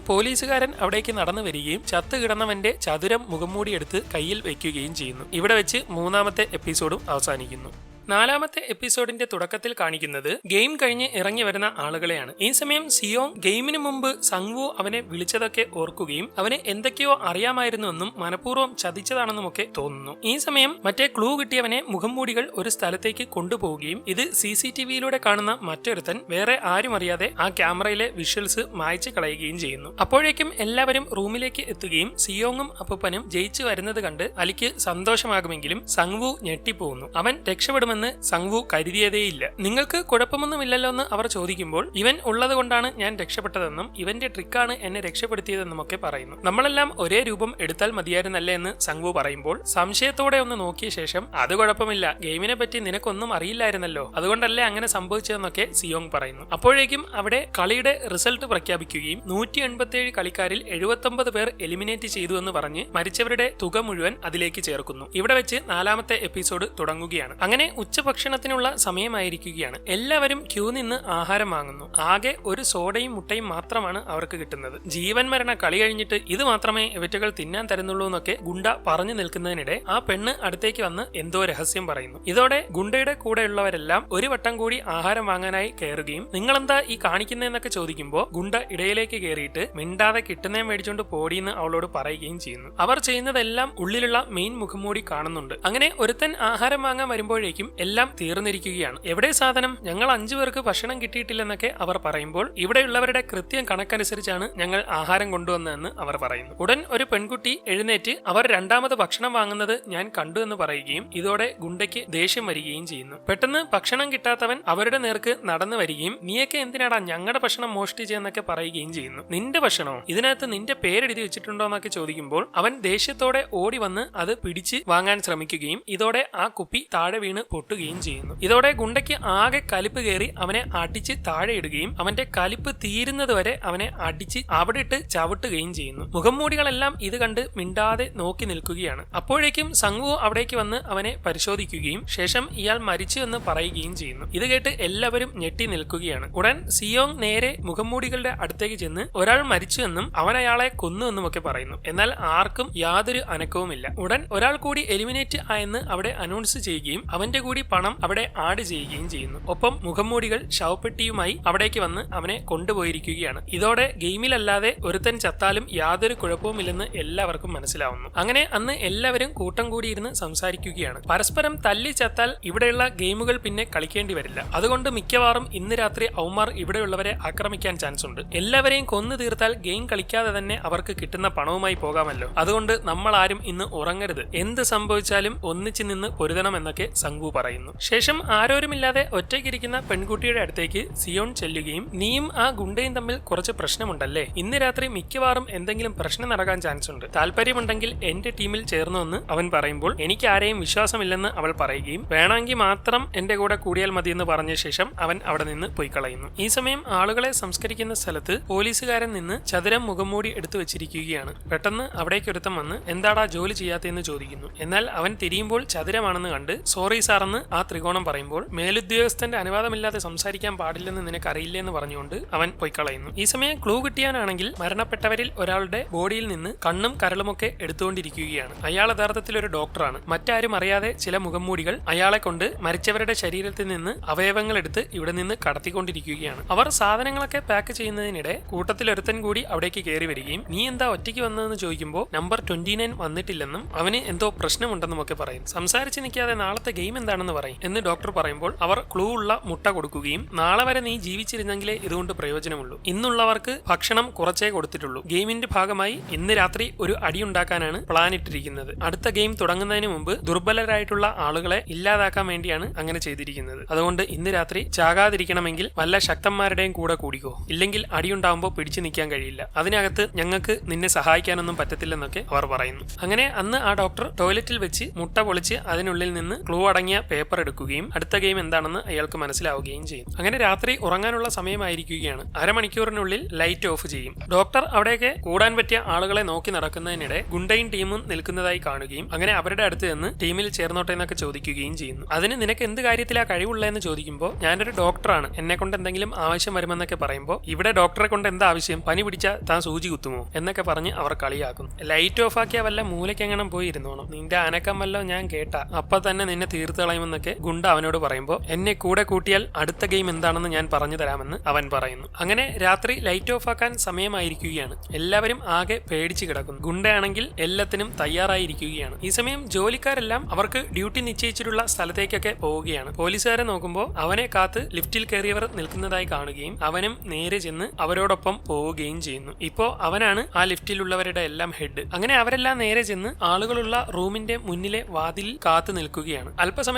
പോലീസുകാരൻ അവിടേക്ക് നടന്നു വരികയും ചത്തു കിടന്നവന്റെ ചതുരം മുഖംമൂടി എടുത്ത് കയ്യിൽ വയ്ക്കുകയും ചെയ്യുന്നു. ഇവിടെ വെച്ച് മൂന്നാമത്തെ എപ്പിസോഡും അവസാനിക്കുന്നു. നാലാമത്തെ എപ്പിസോഡിന്റെ തുടക്കത്തിൽ കാണിക്കുന്നത് ഗെയിം കഴിഞ്ഞ് ഇറങ്ങി വരുന്ന ആളുകളെയാണ്. ഈ സമയം സിയോങ് ഗെയിമിന് മുമ്പ് സംഗ്വു അവനെ വിളിച്ചതൊക്കെ ഓർക്കുകയും അവനെ എന്തൊക്കെയോ അറിയാമായിരുന്നുവെന്നും മനഃപൂർവം ചതിച്ചതാണെന്നുമൊക്കെ തോന്നുന്നു. ഈ സമയം മറ്റേ ക്ലൂ കിട്ടിയവനെ മുഖംമൂടികൾ ഒരു സ്ഥലത്തേക്ക് കൊണ്ടുപോവുകയും ഇത് സി സി ടി വിയിലൂടെ കാണുന്ന മറ്റൊരുത്തൻ വേറെ ആരും അറിയാതെ ആ ക്യാമറയിലെ വിഷ്വൽസ് മായ്ച്ചു കളയുകയും ചെയ്യുന്നു. അപ്പോഴേക്കും എല്ലാവരും റൂമിലേക്ക് എത്തുകയും സിയോങ്ങും അപ്പൂപ്പനും ജയിച്ചു വരുന്നത് കണ്ട് അലിക്ക് സന്തോഷമാകുമെങ്കിലും സംഗ്വു ഞെട്ടിപ്പോകുന്നു. അവൻ രക്ഷപ്പെടുമെന്ന് സംഗ്വു കരുതിയതേയില്ല. നിങ്ങൾക്ക് കുഴപ്പമൊന്നുമില്ലല്ലോ എന്ന് അവർ ചോദിക്കുമ്പോൾ ഇവൻ ഉള്ളതുകൊണ്ടാണ് ഞാൻ രക്ഷപ്പെട്ടതെന്നും ഇവന്റെ ട്രിക്കാണ് എന്നെ രക്ഷപ്പെടുത്തിയതെന്നും ഒക്കെ പറയുന്നു. നമ്മളെല്ലാം ഒരേ രൂപം എടുത്താൽ മതിയായിരുന്നല്ലേ എന്ന് സംഘു പറയുമ്പോൾ സംശയത്തോടെ ഒന്ന് നോക്കിയ ശേഷം അത് കുഴപ്പമില്ല ഗെയിമിനെ പറ്റി നിനക്കൊന്നും അറിയില്ലായിരുന്നല്ലോ അതുകൊണ്ടല്ലേ അങ്ങനെ സംഭവിച്ചതെന്നൊക്കെ സിയോങ് പറയുന്നു. അപ്പോഴേക്കും അവിടെ കളിയുടെ റിസൾട്ട് പ്രഖ്യാപിക്കുകയും നൂറ്റി എൺപത്തിയേഴ് കളിക്കാരിൽ എഴുപത്തൊമ്പത് പേർ എലിമിനേറ്റ് ചെയ്തു എന്ന് പറഞ്ഞ് മരിച്ചവരുടെ തുക മുഴുവൻ അതിലേക്ക് ചേർക്കുന്നു. ഇവിടെ വെച്ച് നാലാമത്തെ എപ്പിസോഡ് തുടങ്ങുകയാണ്. അങ്ങനെ ഉച്ചഭക്ഷണത്തിനുള്ള സമയമായിരിക്കുകയാണ്. എല്ലാവരും ക്യൂ നിന്ന് ആഹാരം വാങ്ങുന്നു. ആകെ ഒരു സോഡയും മുട്ടയും മാത്രമാണ് അവർക്ക് കിട്ടുന്നത്. ജീവൻ മരണ കളി കഴിഞ്ഞിട്ട് ഇത് മാത്രമേ ഇവറ്റകൾ തിന്നാൻ തരുന്നുള്ളൂ എന്നൊക്കെ ഗുണ്ട പറഞ്ഞു നിൽക്കുന്നതിനിടെ ആ പെണ്ണ് അടുത്തേക്ക് വന്ന് എന്തോ രഹസ്യം പറയുന്നു. ഇതോടെ ഗുണ്ടയുടെ കൂടെയുള്ളവരെല്ലാം ഒരു വട്ടം കൂടി ആഹാരം വാങ്ങാനായി കയറുകയും നിങ്ങളെന്താ ഈ കാണിക്കുന്നതെന്നൊക്കെ ചോദിക്കുമ്പോൾ ഗുണ്ട ഇടയിലേക്ക് കയറിയിട്ട് മിണ്ടാതെ കിട്ടുന്നേ മേടിച്ചോണ്ട് പോടിയെന്ന് അവളോട് പറയുകയും ചെയ്യുന്നു. അവർ ചെയ്യുന്നതെല്ലാം ഉള്ളിലുള്ള മെയിൻ മുഖംമൂടി കാണുന്നുണ്ട്. അങ്ങനെ ഒരുത്തൻ ആഹാരം വാങ്ങാൻ വരുമ്പോഴേക്കും എല്ലാം തീർന്നിരിക്കുകയാണ്. എവിടെ സാധനം? ഞങ്ങൾ അഞ്ചു പേർക്ക് ഭക്ഷണം കിട്ടിയിട്ടില്ലെന്നൊക്കെ അവർ പറയുമ്പോൾ ഇവിടെയുള്ളവരുടെ കൃത്യം കണക്കനുസരിച്ചാണ് ഞങ്ങൾ ആഹാരം കൊണ്ടുവന്നതെന്ന് അവർ പറയുന്നു. ഉടൻ ഒരു പെൺകുട്ടി എഴുന്നേറ്റ് അവർ രണ്ടാമത് ഭക്ഷണം വാങ്ങുന്നത് ഞാൻ കണ്ടു എന്ന് പറയുകയും ഇതോടെ ഗുണ്ടയ്ക്ക് ദേഷ്യം വരികയും ചെയ്യുന്നു. പെട്ടെന്ന് ഭക്ഷണം കിട്ടാത്തവൻ അവരുടെ നേർക്ക് നടന്നു വരികയും നീയൊക്കെ എന്തിനാടാ ഞങ്ങളുടെ ഭക്ഷണം മോഷ്ടിച്ചെന്നൊക്കെ പറയുകയും ചെയ്യുന്നു. നിന്റെ ഭക്ഷണമോ ഇതിനകത്ത് നിന്റെ പേരെഴുതി വെച്ചിട്ടുണ്ടോ എന്നൊക്കെ ചോദിക്കുമ്പോൾ അവൻ ദേഷ്യത്തോടെ ഓടി വന്ന് അത് പിടിച്ച് വാങ്ങാൻ ശ്രമിക്കുകയും ഇതോടെ ആ കുപ്പി താഴെ വീണ് പൊട്ടുകയും ചെയ്യുന്നു. ഇതോടെ ഗുണ്ടയ്ക്ക് ആകെ കലിപ്പ് കയറി അവനെ അടിച്ച് താഴെയിടുകയും അവന്റെ കലിപ്പ് തീരുന്നത് വരെ അവനെ അടിച്ച് അവിടെ ഇട്ട് ചവിട്ടുകയും ചെയ്യുന്നു. മുഖംമൂടികളെല്ലാം ഇത് കണ്ട് മിണ്ടാതെ നോക്കി നിൽക്കുകയാണ്. അപ്പോഴേക്കും സംഗു അവിടേക്ക് വന്ന് അവനെ പരിശോധിക്കുകയും ശേഷം ഇയാൾ മരിച്ചു എന്ന് പറയുകയും ചെയ്യുന്നു. ഇത് കേട്ട് എല്ലാവരും ഞെട്ടി നിൽക്കുകയാണ്. ഉടൻ സിയോങ് നേരെ മുഖംമൂടികളുടെ അടുത്തേക്ക് ചെന്ന് ഒരാൾ മരിച്ചു എന്നും അവൻ അയാളെ കൊന്നു എന്നും ഒക്കെ പറയുന്നു. എന്നാൽ ആർക്കും യാതൊരു അനക്കവുമില്ല. ഉടൻ ഒരാൾ കൂടി എലിമിനേറ്റ് ആയെന്ന് അവിടെ അനൗൺസ് ചെയ്യുകയും അവന്റെ കൂടി പണം അവിടെ ആഡ് ചെയ്യുകയും ചെയ്യുന്നു. ഒപ്പം മുഖംമൂടികൾ ശവപ്പെട്ടിയുമായി അവിടേക്ക് വന്ന് അവനെ കൊണ്ടുപോയിരിക്കുകയാണ്. ഇതോടെ ഗെയിമിലല്ലാതെ ഒരുത്തൻ ചത്താലും യാതൊരു കുഴപ്പവുമില്ലെന്ന് എല്ലാവർക്കും മനസ്സിലാവുന്നു. അങ്ങനെ അന്ന് എല്ലാവരും കൂട്ടം കൂടിയിരുന്ന് സംസാരിക്കുകയാണ്. പരസ്പരം തല്ലി ചത്താൽ ഇവിടെയുള്ള ഗെയിമുകൾ പിന്നെ കളിക്കേണ്ടി വരില്ല. അതുകൊണ്ട് മിക്കവാറും ഇന്ന് രാത്രി ഔമാർ ഇവിടെയുള്ളവരെ ആക്രമിക്കാൻ ചാൻസ് ഉണ്ട്. എല്ലാവരെയും കൊന്നു തീർത്താൽ ഗെയിം കളിക്കാതെ തന്നെ അവർക്ക് കിട്ടുന്ന പണവുമായി പോകാമല്ലോ. അതുകൊണ്ട് നമ്മൾ ആരും ഇന്ന് ഉറങ്ങരുത്. എന്ത് സംഭവിച്ചാലും ഒന്നിച്ചു നിന്ന് പൊരുതണം എന്നൊക്കെ സംഗു പറയുന്നു. ശേഷം ആരോരുമില്ലാതെ ഒറ്റയ്ക്കിരിക്കുന്ന പെൺകുട്ടിയുടെ അടുത്തേക്ക് സിയോൺ ചെല്ലുകയും നീയും ആ ഗുണ്ടയും തമ്മിൽ കുറച്ച് പ്രശ്നമുണ്ടല്ലേ? ഇന്ന് രാത്രി മിക്കവാറും എന്തെങ്കിലും പ്രശ്നം നടക്കാൻ ചാൻസ് ഉണ്ട്. താല്പര്യമുണ്ടെങ്കിൽ എന്റെ ടീമിൽ ചേർന്നു എന്ന് അവൻ പറയുമ്പോൾ എനിക്ക് ആരെയും വിശ്വാസമില്ലെന്ന് അവൾ പറയുകയും വേണമെങ്കിൽ മാത്രം എന്റെ കൂടെ കൂടിയാൽ മതിയെന്ന് പറഞ്ഞ ശേഷം അവൻ അവിടെ നിന്ന് പോയി കളയുന്നു. ഈ സമയം ആളുകളെ സംസ്കരിക്കുന്ന സ്ഥലത്ത് പോലീസുകാരൻ നിന്ന് ചതുരം മുഖംമൂടി എടുത്തു വെച്ചിരിക്കുകയാണ്. പെട്ടെന്ന് അവിടേക്ക് ഒരുത്തം വന്ന് എന്താടാ ജോലി ചെയ്യാത്തതെന്ന് ചോദിക്കുന്നു. എന്നാൽ അവൻ തിരിയുമ്പോൾ ചതുരമാണെന്ന് കണ്ട് സോറി സാറെന്ന് ആ ത്രികോണം പറയുമ്പോൾ മേലുദ്യോഗസ്ഥന്റെ അനുവാദമില്ലാതെ സംസാരിക്കാൻ പാടില്ലെന്ന് നിനക്ക് അറിയില്ലേ എന്ന് പറഞ്ഞുകൊണ്ട് അവൻ പോയി കളയുന്നു. ഈ സമയം ക്ലൂ കിട്ടിയാനാണെങ്കിൽ മരണപ്പെട്ടവരിൽ ഒരാളുടെ ബോഡിയിൽ നിന്ന് കണ്ണും കരളുമൊക്കെ എടുത്തുകൊണ്ടിരിക്കുകയാണ്. അയാൾ യഥാർത്ഥത്തിൽ ഒരു ഡോക്ടറാണ് മറ്റാരും അറിയാതെ ചില മുഖംമൂടികൾ അയാളെ കൊണ്ട് മരിച്ചവരുടെ ശരീരത്തിൽ നിന്ന് അവയവങ്ങൾ എടുത്ത് ഇവിടെ നിന്ന് കടത്തിക്കൊണ്ടിരിക്കുകയാണ്. അവർ സാധനങ്ങളൊക്കെ പാക്ക് ചെയ്യുന്നതിനിടെ കൂട്ടത്തിൽ ഒരുത്തൻ കൂടി അവിടേക്ക് കയറി വരികയും നീ എന്താ ഒറ്റയ്ക്ക് വന്നതെന്ന് ചോദിക്കുമ്പോൾ നമ്പർ ട്വന്റി നയൻ വന്നിട്ടില്ലെന്നും അവന് എന്തോ പ്രശ്നമുണ്ടെന്നും ഒക്കെ പറയും സംസാരിച്ച് നിൽക്കാതെ നാളത്തെ ഗെയിം എന്താണെന്ന് പറയും എന്ന് ഡോക്ടർ പറയുമ്പോൾ അവർ ക്ലൂ ഉള്ള മുട്ട കൊടുക്കുകയും നാളെ വരെ നീ ജീവിച്ചിരുന്നെങ്കിലേ ഇതുകൊണ്ട് പ്രയോജനമുള്ളൂ. ഇന്നുള്ളവർക്ക് ഭക്ഷണം കുറച്ചേ കൊടുത്തിട്ടുള്ളൂ. ഗെയിമിന്റെ ഭാഗമായി ഇന്ന് രാത്രി ഒരു അടിയുണ്ടാക്കാനാണ് പ്ലാൻ ഇട്ടിരിക്കുന്നത്. അടുത്ത ഗെയിം തുടങ്ങുന്നതിന് മുമ്പ് ദുർബലരായിട്ടുള്ള ആളുകളെ ഇല്ലാതാക്കാൻ വേണ്ടിയാണ് അങ്ങനെ ചെയ്തിരിക്കുന്നത്. അതുകൊണ്ട് ഇന്ന് രാത്രി ചാകാതിരിക്കണമെങ്കിൽ വല്ല ശക്തന്മാരുടെയും കൂടെ കൂടിക്കോ. ഇല്ലെങ്കിൽ അടിയുണ്ടാവുമ്പോൾ പിടിച്ചു നിൽക്കാൻ കഴിയില്ല. അതിനകത്ത് ഞങ്ങൾക്ക് നിന്നെ സഹായിക്കാനൊന്നും പറ്റത്തില്ലെന്നൊക്കെ അവർ പറയുന്നു. അങ്ങനെ അന്ന് ആ ഡോക്ടർ ടോയ്ലറ്റിൽ വെച്ച് മുട്ട പൊളിച്ച് അതിനുള്ളിൽ നിന്ന് ക്ലൂ അടങ്ങിയ പേപ്പർ എടുക്കുകയും അടുത്ത ഗെയിം എന്താണെന്ന് അയാൾക്ക് മനസ്സിലാവുകയും ചെയ്യും. അങ്ങനെ രാത്രി ഉറങ്ങാനുള്ള സമയമായിരിക്കുകയാണ്. അരമണിക്കൂറിനുള്ളിൽ ലൈറ്റ് ഓഫ് ചെയ്യും. ഡോക്ടർ അവിടെയൊക്കെ കൂടാൻ പറ്റിയ ആളുകളെ നോക്കി നടക്കുന്നതിനിടെ ഗുണ്ടയും ടീമും നിൽക്കുന്നതായി കാണുകയും അങ്ങനെ അവരുടെ അടുത്ത് നിന്ന് ടീമിൽ ചേർന്നോട്ടെ എന്നൊക്കെ ചോദിക്കുകയും ചെയ്യുന്നു. അതിന് നിനക്ക് എന്ത് കാര്യത്തിലാ കഴിവുള്ളതെന്ന് ചോദിക്കുമ്പോൾ ഞാനൊരു ഡോക്ടറാണ് എന്നെ കൊണ്ട് എന്തെങ്കിലും ആവശ്യം വരുമെന്നൊക്കെ പറയുമ്പോൾ ഇവിടെ ഡോക്ടറെ കൊണ്ട് എന്താ ആവശ്യം? പനി പിടിച്ചാൽ താൻ സൂചി കുത്തുമോ? എന്നൊക്കെ പറഞ്ഞ് അവർ കളിയാക്കും ലൈറ്റ് ഓഫ് ആക്കിയ വല്ല മൂലയ്ക്കെങ്ങനെ പോയി ഇരുന്നോണം നിന്റെ അനക്കം വല്ലോ ഞാൻ കേട്ട. അപ്പൊ തന്നെ നിന്നെ തീർത്ത് കളയുമെന്നൊക്കെ ഗുണ്ട അവനോട് പറയുമ്പോൾ എന്നെ കൂടെ കൂട്ടിയാൽ അടുത്ത ഗെയിം എന്താണെന്ന് ഞാൻ പറഞ്ഞു തരാമെന്ന് അവൻ പറയുന്നു. അങ്ങനെ രാത്രി ലൈറ്റ് ഓഫ് ആക്കാൻ സമയമായിരിക്കുകയാണ്. എല്ലാവരും ആകെ പേടിച്ചു കിടക്കുന്നു. ഗുണ്ടയാണെങ്കിൽ എല്ലാത്തിനും തയ്യാറായിരിക്കുകയാണ്. ഈ സമയം ജോലിക്കാരെല്ലാം അവർക്ക് ഡ്യൂട്ടി നിശ്ചയിച്ചിട്ടുള്ള സ്ഥലത്തേക്കൊക്കെ പോവുകയാണ്. പോലീസുകാരെ നോക്കുമ്പോൾ അവനെ കാത്ത് ലിഫ്റ്റിൽ കയറിയവർ നിൽക്കുന്നതായി കാണുകയും അവനും നേരെ ചെന്ന് അവരോടൊപ്പം പോവുകയും ചെയ്യുന്നു. ഇപ്പോ അവനാണ് ആ ലിഫ്റ്റിലുള്ളവരുടെ എല്ലാം ഹെഡ്. അങ്ങനെ അവരെല്ലാം നേരെ ചെന്ന് ആളുകളുള്ള റൂമിന്റെ മുന്നിലെ വാതിൽ കാത്തു നിൽക്കുകയാണ്.